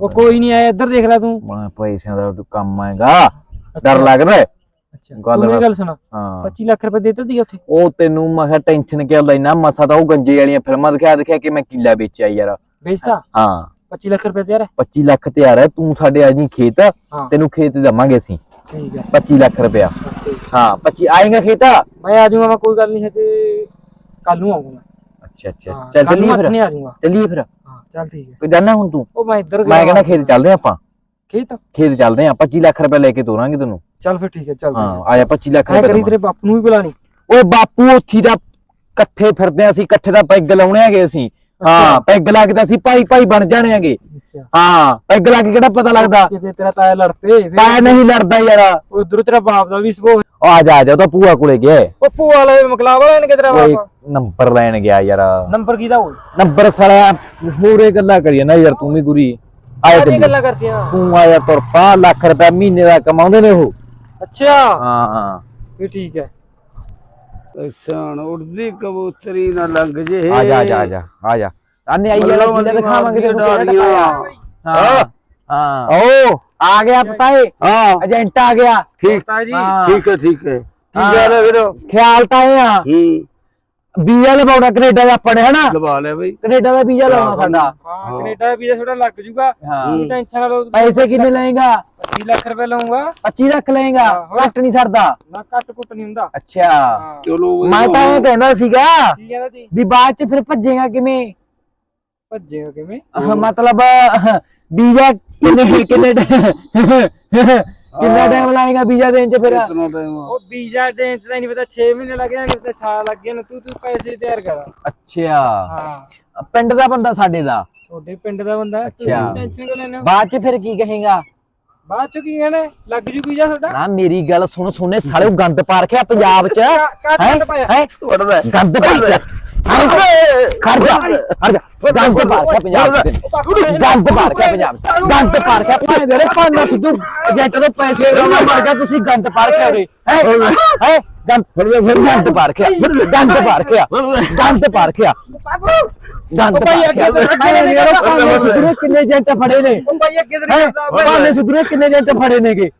ਉਹ ਕੋਈ ਨਹੀਂ ਆਇਆ ਇੱਧਰ ਦੇਖ ਲੈ ਤੂੰ। ਮੈਂ ਪੈਸਿਆਂ ਦਾ ਕੰਮ ਆਏਗਾ ਡਰ ਲੱਗਦਾ ਹੈ? ਗੱਲ ਤੂੰ ਮੇਰੀ ਕਰ। ਗੱਲ ਸੁਣ। ਹਾਂ। 25 ਲੱਖ ਰੁਪਏ ਦੇ ਦਿੱਤੇ ਸੀ ਉੱਥੇ? ਉਹ ਤੈਨੂੰ ਮੈਂ ਕਿਹਾ ਟੈਨਸ਼ਨ ਕਿਉਂ ਲੈਣਾ ਮਸਾ ਤਾਂ ਉਹ ਗੰਜੇ ਵਾਲੀਆਂ ਫਿਲਮਾਂ ਦਿਖਾ ਦਿਖਾ ਕੇ ਮੈਂ ਕੀਲਾ ਵੇਚਿਆ ਯਾਰ। ਵੇਚਤਾ? ਹਾਂ। 25 ਲੱਖ ਰੁਪਏ ਤਿਆਰ ਹੈ? 25 ਲੱਖ ਤਿਆਰ ਹੈ। ਤੂੰ ਸਾਡੇ ਖੇਤ। ਤੈਨੂੰ ਖੇਤ ਦੇਵਾਂਗੇ ਅਸੀਂ। ਠੀਕ ਹੈ। 25 ਲੱਖ ਰੁਪਇਆ। ਓਕੇ। ਹਾਂ 25 ਆਏਗਾ ਖੇਤ? ਮੈਂ ਆ ਜਾਊਂਗਾ ਮੈਂ ਕੋਈ ਗੱਲ ਨਹੀਂ ਹੈ ਤੇ ਕੱਲ ਨੂੰ ਆਊਂਗਾ ਅੱਛਾ ਅੱਛਾ। ਚੱਲ ਚੱਲੀਏ ਫਿਰ। ਆ ਜਾਊਂਗਾ। ਚੱਲੀਏ ਫਿਰ। ਹਾਂ ਚੱਲ ਠੀਕ ਹੈ। ਕੋਈ ਜਾਣਾ ਹੁਣ ਤੂੰ। ਉਹ ਮੈਂ ਇੱਧਰ ਮੈਂ ਕਹਿੰਦਾ ਖੇਤ ਚੱਲਦੇ ਹਾਂ ਆਪਾਂ। ਖੇਤ? ਖੇਤ ਚੱਲਦੇ ਹਾਂ। 25 ਲੱਖ ਰੁਪਏ ਲੈ ਕੇ ਤੋਰਾਂਗੇ ਤੈਨੂੰ। ਚੱਲ ਫਿਰ ਠੀਕ ਹੈ ਚੱਲ ਹਾਂ ਆ ਜਾ 25 ਲੱਖ ਐ ਰੁਪਏ ਕਰੀ ਤੇਰੇ ਬਾਪੂ ਨੂੰ ਵੀ ਬੁਲਾ ਲਈ। ਓਏ ਬਾਪੂ ਉੱਥੀ ਦਾ ਇਕੱਠੇ ਫਿਰਦੇ ਆਂ ਅਸੀਂ ਇਕੱਠੇ ਦਾ ਪੈਗ ਲਾਉਣੇ ਹੈਗੇ ਅਸੀਂ। ਹਾਂ ਪੈਗ ਲਾ ਕੇ ਤਾਂ ਅਸੀਂ ਭਾਈ ਭਾਈ ਬਣ ਜਾਣੇ ਹੈਗੇ। ਹਾਂ ਪੈਗ ਲਾ ਕੇ ਕਿਹੜਾ ਪਤਾ ਲੱਗਦਾ? ਕਿਤੇ ਤੇਰਾ ਤਾਇਆ ਲੜ ਪਏ ਮੈਂ ਨਹੀਂ ਲੜਦਾ ਯਾਰ। ਉਧਰ ਤੇਰਾ ਬਾਪ ਦਾ ਵੀ ਉਹ ਆ ਜਾ ਆ ਜਾ ਤਾਂ ਭੂਆ ਕੋਲੇ ਗਿਆ। ਉਹ ਭੂਆ ਵਾਲੇ ਮਕਲਾਵਾ ਲੈਣ ਕੇ ਤੇਰਾ ਓਏ ਬਾਪ? ਨੰਬਰ ਲੈਣ ਗਿਆ ਯਾਰ। ਨੰਬਰ ਕਿਹਦਾ ਹੋਏ ਨੰਬਰ ਸਾਲਾ ਹੋਰੇ ਗੱਲਾਂ ਕਰੀਏ ਨਾ ਯਾਰ ਤੂੰ ਵੀ ਗੁਰੀ ਆਇਆ ਕਾਹਦੀ ਚੱਲੀਏ। ਗੱਲਾਂ ਕਰਦੀਆਂ ਤੂੰ ਆਇਆ ਤੁਰ ਪਾ ਲੱਖ ਰੁਪਏ ਮਹੀਨੇ ਦਾ ਕਮਾਉਂਦੇ ਨੇ ਉਹ। ਅੱਛਾ। ਹਾਂ ਹਾਂ। ਵੀ ਠੀਕ ਹੈ। ਅਸਾਨ ਉੜਦੀ ਕਬੂਤਰੀ ਨਾ ਲੰਘ ਜੇ। ਆ ਜਾ ਆ ਜਾ ਆ ਜਾ ਆ ਜਾ। ਆਨੇ ਆਈ ਮੱਲੋ ਕਿਹਨੇ ਦਿਖਾਵਾਂਗੇ ਤੈਨੂੰ ਕਿਹੜਾ ਦਿਖਾਇਆ? ਹਾਂ। ਹਾਂ। ਓ ਆ ਗਿਆ ਪਤਾ ਏ। ਹਾਂ। ਏਜੰਟ ਆ ਗਿਆ। ਠੀਕ। ਤਾਇਆ ਜੀ। ਹਾਂ। ਠੀਕ ਹੈ ਠੀਕ ਹੈ। ਕੀ ਹਾਂ। ਕਹਿ ਰਹੇ ਵੀਰੋ ਖਿਆਲ ਤਾਂ ਇਹ ਆ। ਹੂੰ। ਵੀਜ਼ਾ ਲਵਾਉਣਾ ਕੈਨੇਡਾ ਦਾ ਆਪਾਂ ਨੇ ਹਨਾ? ਲਵਾ ਲਿਆ ਬਈ। ਕੈਨੇਡਾ ਦਾ ਵੀਜ਼ਾ ਲਾਉਣਾ ਸਾਡਾ। ਹਾਂ ਕੈਨੇਡਾ ਦਾ ਵੀਜ਼ਾ ਥੋੜਾ ਲੱਗ ਜੂਗਾ। ਹਾਂ। ਤੂੰ ਟੈਨਸ਼ਨ ਨਾ ਲਓ। ਪੈਸੇ ਕਿੰਨੇ ਲਏਗਾ? 20 ਲੱਖ ਰੁਪਏ ਲਵਾਂਗਾ 25 ਲੱਖ ਲਏਗਾ ਆਹੋ। ਘੱਟ ਨਹੀਂ ਸਰਦਾ। ਨਾ ਕੱਟ ਕੁੱਟ ਨਹੀਂ ਹੁੰਦਾ। ਅੱਛਾ। ਹਾਂ। ਚਲੋ ਮੈਂ ਤਾਂ ਇਹ ਕਹਿੰਦਾ ਸੀਗਾ ਕੀ ਕਹਿੰਦਾ ਜੀ ਵੀ ਬਾਅਦ ਚ ਫਿਰ ਭੱਜੇਗਾ ਕਿਵੇਂ? ਭੱਜੇਗਾ ਕਿਵੇਂ? ਅਹ ਮਤਲਬ ਅਹ, ਵੀਜ਼ਾ ਕਿੰਨੇ ਕਿੰਨੇ ਕਿੰਨਾ ਟਾਈਮ ਲਾਏਗਾ ਵੀਜ਼ਾ ਦੇਣ ਚ ਫਿਰ? ਕਿੰਨਾ ਟਾਈਮ ਉਹ ਵੀਜ਼ਾ ਦੇਣ ਚ ਤਾਂ ਨਹੀਂ ਪਤਾ 6 ਮਹੀਨੇ ਲੱਗ ਜਾਣਗੇ ਤੇ ਸਾਲ ਲੱਗ ਜਾਣ ਤੂੰ ਤੂੰ ਪੈਸੇ ਤਿਆਰ ਕਰ। ਅੱਛਾ। ਹਾਂ। ਪਿੰਡ ਦਾ ਬੰਦਾ ਸਾਡੇ ਦਾ। ਤੁਹਾਡੇ ਪਿੰਡ ਦਾ ਬੰਦਾ ਹੈ, ਅੱਛਾ। ਤੂੰ ਟੈਨਸ਼ਨ ਕਿਉਂ ਲੈਣਾ ਬਾਅਦ ਚ ਫਿਰ ਕੀ ਕਹੇਗਾ? ਬਾਅਦ ਚ ਕੀ ਕਹਿਣਾ? ਲੱਗ ਜੂ ਵੀਜ਼ਾ ਤੁਹਾਡਾ? ਨਾ ਮੇਰੀ ਗੱਲ ਸੁਣ ਸੁਣੇ ਸਾਲੇ ਗੰਦ ਪਾ ਰੱਖਿਆ ਪੰਜਾਬ ਚ ਹੈਂ? ਗੰਦ ਪਾ ਰੱਖਿਆ। ਪੰਜਾਬ ਦੇ ਪੰਜਾਬ ਦੇ ਪੈਸੇ ਤੁਸੀਂ ਕਿੰਨੇ ਏਜੰਟ ਫੜੇ ਨੇ ਭਾਵੇਂ ਸਿੱਧੂ ਕਿੰਨੇ ਏਜੰਟ ਫੜੇ ਨੇਗੇ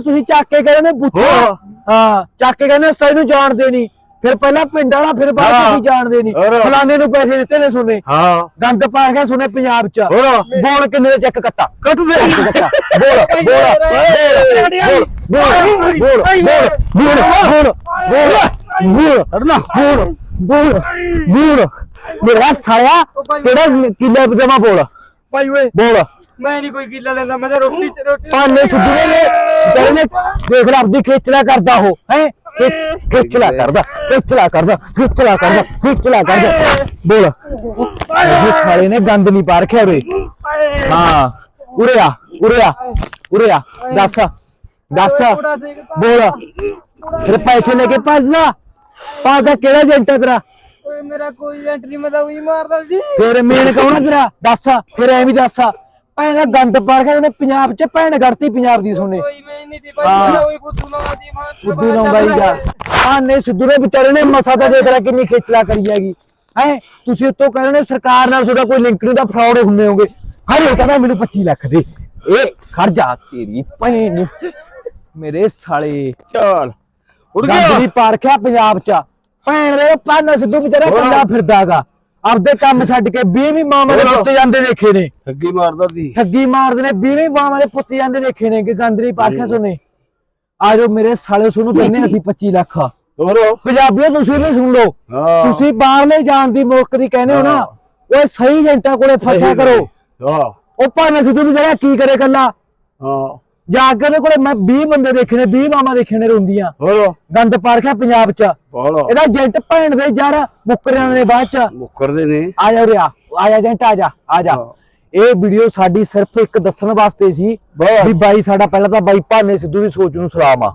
ਤੁਸੀਂ ਚੱਕ ਕੇ ਕਹਿੰਦੇ ਬੁੱਤੋ ਹਾਂ ਕਹਿੰਦੇ ਸਤਾਈ ਨੂੰ ਜਾਣਦੇ ਨਹੀਂ ਫਿਰ ਪਹਿਲਾਂ ਪਿੰਡ ਵਾਲਾ ਫਿਰ ਬਾਅਦ। ਤੁਸੀਂ ਜਾਣਦੇ ਨਹੀਂ। ਫਲਾਣੇ ਨੂੰ ਪੈਸੇ ਦਿੱਤੇ ਨੇ ਸੁਣੇ ਹਾਂ। ਗੰਦ ਪਾ ਗਿਆ ਸੁਣੇ ਪੰਜਾਬ ਚ। ਹੋਰ। ਬੋਲ ਕਿੰਨੇ ਦੇ ਚੈੱਕ ਕੱਟਾ। ਕੱਟ ਦੇ। ਬੋਲ ਬੋਲ ਬੋਲ ਬੋਲ ਬੋਲ ਬੋਲ ਬੋਲ ਬੋਲ ਅੜਨਾ ਬੋਲ ਬੋਲ ਬੋਲ ਮੇਰਾ ਸਾਲਿਆ ਕਿਹੜਾ ਕਿੱਲੇ ਜਮਾ ਬੋਲ? ਭਾਈ ਓਏ। ਬੋਲ। ਮੈਂ ਨਹੀਂ ਕੋਈ ਕਿੱਲਾ ਲੈਂਦਾ ਮੈਂ ਤਾਂ ਰੋਟੀ ਰੋਟੀ ਨੇ। ਜਿਹੜੇ ਨੇ ਦੇਖ ਲੈ ਆਪਦੀ ਖੇਚਲਾ ਕਰਦਾ ਉਹ ਹੈ? गंद नी पा रखे रे हाँ उरे आ उरे आ उरे आ दस दस बोल फिर पैसे लेके भजदा पादा केड़ा एजेंट है तेरा मेरा कोई एंट्री मतलब मैं तो ही मारदा जी फिर मेन कौन है तेरा दस फिर एवं दस ਭੈਣ ਦਾ ਗੰਦ ਪਾ ਰੱਖਿਆ ਉਹਨੇ ਪੰਜਾਬ ਚ ਭੈਣ ਗੜਤੀ ਪੰਜਾਬ ਦੀ ਸੁਣੇ ਕੋਈ ਮੈਂ ਨਹੀਂ ਦੀ ਭਾਈ ਹਾਂ। ਮੈਂ ਉਹੀ ਬੁੱਧੂ ਲਾਉਂਦਾ ਦੀ ਮਾਂ ਬੁੱਧੂ ਲਾਉਂਦਾ ਹੀਗਾ ਆ ਨੇ ਸਿੱਧੂ ਦੇ ਵਿਚਾਰੇ ਨੇ ਮਸਾ ਤਾਂ ਦੇਖ ਲੈ ਕਿੰਨੀ ਖੇਚਲਾ ਕਰੀ ਹੈਗੀ। ਹੈ ਤੁਸੀਂ ਉੱਤੋਂ ਕਹਿੰਦੇ ਨੇ ਸਰਕਾਰ ਨਾਲ ਤੁਹਾਡਾ ਕੋਈ ਲਿੰਕ ਨਹੀਂ ਦਾ ਫਰਾਡ ਹੁੰਦੇ ਹੋਗੇ। ਹਰ ਇੱਕ ਕਹਿੰਦਾ ਮੈਨੂੰ 25 ਲੱਖ ਦੇ। ਇਹ ਖੜ ਜਾ ਤੇਰੀ ਭੈਣ ਨੂੰ। ਮੇਰੇ ਸਾਲੇ। ਚੱਲ ਉੜ ਗੰਦ ਗਿਆ ਪਾਰਖਿਆ ਪੰਜਾਬ ਚ। ਭੈਣ ਦੇ ਪਾਣਾ ਸਿੱਧੂ ਵਿਚਾਰਾ ਹੋਰ। ਕੱਲਾ ਫਿਰਦਾਗਾ। ਆਪਦੇ ਕੰਮ ਛੱਡ ਕੇ 20ਵੀਂ ਮਾਂ ਦੇ ਹੋਰ। ਪੁੱਤ ਜਾਂਦੇ ਦੇਖੇ ਨੇ। ਠੱਗੀ ਮਾਰਦਾ ਸੀ। ਠੱਗੀ ਮਾਰਦੇ ਨੇ 20ਵੀਂ ਮਾਂ ਦੇ ਪੁੱਤ ਜਾਂਦੇ ਦੇਖੇ ਨੇ ਕਿ ਗੰਦ ਨਹੀਂ ਪਾਰਖਿਆ ਸੁਣੇ ਆਜੋ ਮੇਰੇ ਸਾਲੇ ਸੁਣੂ ਕਹਿੰਦੇ ਅਸੀਂ 25 ਲੱਖ ਹੋਰ? ਪੰਜਾਬੀਓ ਤੁਸੀਂ ਵੀ ਸੁਣ ਲਓ। ਹਾਂ। ਤੁਸੀਂ ਬਾਹਰਲੇ ਜਾਣ ਦੀ ਮੌਕਰੀ ਕਹਿੰਦੇ ਹੋ ਨਾ ਉਹ ਸਹੀ ਏਜੰਟਾਂ ਕੋਲੇ ਫਸਿਆ ਕਰੋ। ਹਾਂ। ਉਹ ਭਾਵੇਂ ਸਿੱਧੂ ਵੀ ਜਿਹੜਾ ਕੀ ਕਰੇ ਕੱਲਾ। ਹਾਂ। ਜਾ ਕੇ ਉਹਦੇ ਕੋਲੇ ਮੈਂ 20 ਬੰਦੇ ਦੇਖੇ ਨੇ 20 ਮਾਮਾ ਦੇਖੇ ਨੇ ਰੋਂਦੀਆਂ। ਹੋਰ? ਗੰਦ ਪਾਰਖਿਆ ਪੰਜਾਬ ਚ। ਬੋਲ। ਇਹਦਾ ਏਜੰਟ ਭੈਣ ਦੇ ਯਾਰ ਮੁੱਕਰਿਆਂ ਦੇ ਬਾਅਦ ਚ। ਮੁੱਕਰਦੇ ਨੇ। ਆ ਜਾ ਉਰੇ ਆ ਆ ਜਾ ਏਜੰਟ ਆ ਜਾ ਆ ਜਾ। ਇਹ ਵੀਡੀਓ ਸਾਡੀ ਸਿਰਫ ਇੱਕ ਦੱਸਣ ਵਾਸਤੇ ਸੀ। ਵੀ ਬਾਈ ਸਾਡਾ ਪਹਿਲਾਂ ਤਾਂ ਬਾਈ ਭਾਨੇ ਸਿੱਧੂ ਦੀ ਸੋਚ ਨੂੰ ਸਲਾਮ ਆ।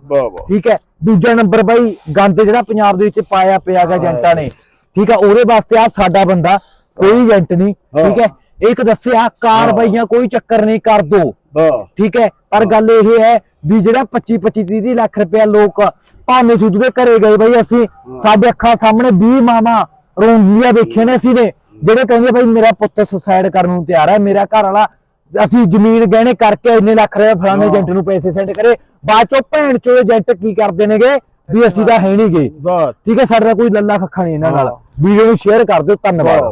ਠੀਕ ਹੈ? ਦੂਜਾ ਨੰਬਰ ਬਾਈ ਗੰਦ ਜਿਹੜਾ ਪੰਜਾਬ ਦੇ ਵਿੱਚ ਪਾਇਆ ਪਿਆ ਗਾ ਏਜੰਟਾਂ ਨੇ। ਠੀਕ ਹੈ? ਉਹਦੇ ਵਾਸਤੇ ਆ ਸਾਡਾ ਬੰਦਾ ਕੋਈ ਏਜੰਟ ਨਹੀਂ। ਠੀਕ ਹੈ? ਇੱਕ ਦੱਸਿਆ ਕਾਰਵਾਈਆਂ ਕੋਈ ਚੱਕਰ ਨਹੀਂ ਕਰ ਦੋ। ਠੀਕ ਹੈ? ਪਰ ਗੱਲ ਇਹ ਹੈ ਵੀ ਜਿਹੜਾ 25 25 30 30 ਲੱਖ ਰੁਪਇਆ ਲੋਕ ਭਾਨੇ ਸਿੱਧੂ ਦੇ ਘਰੇ ਗਏ ਬਈ ਅਸੀਂ ਸਾਡੇ ਅੱਖਾਂ ਸਾਹਮਣੇ 20 ਮਾਮਾ ਰੋਂਦੀਆਂ ਵੇਖੇ ਨੇ ਅਸੀਂ ਨੇ ਜਿਹੜੇ ਕਹਿੰਦੇ ਬਈ ਮੇਰਾ ਪੁੱਤ ਸੁਸਾਇਡ ਕਰਨ ਨੂੰ ਤਿਆਰ ਹੈ ਮੇਰਾ ਘਰ ਵਾਲਾ ਅਸੀਂ ਜ਼ਮੀਨ ਗਹਿਣੇ ਕਰਕੇ ਇੰਨੇ ਲੱਖ ਰੁਪਏ ਫਲਾਣੇ ਏਜੰਟ ਨੂੰ ਪੈਸੇ ਸੈਂਡ ਕਰੇ ਬਾਅਦ ਚੋਂ ਭੈਣ ਚੋ ਏਜੰਟ ਕੀ ਕਰਦੇ ਨੇਗੇ? ਵੀ ਅਸੀਂ ਤਾਂ ਹੈ ਨਹੀਂਗੇ ਵਾਹ ਠੀਕ ਹੈ ਸਾਡਾ ਕੋਈ ਲੱਲਾ ਖੱਖਾ ਨਹੀਂ ਇਹਨਾਂ ਨਾਲ। ਵੀਡੀਓ ਨੂੰ ਸ਼ੇਅਰ ਕਰ ਦਿਓ ਧੰਨਵਾਦ।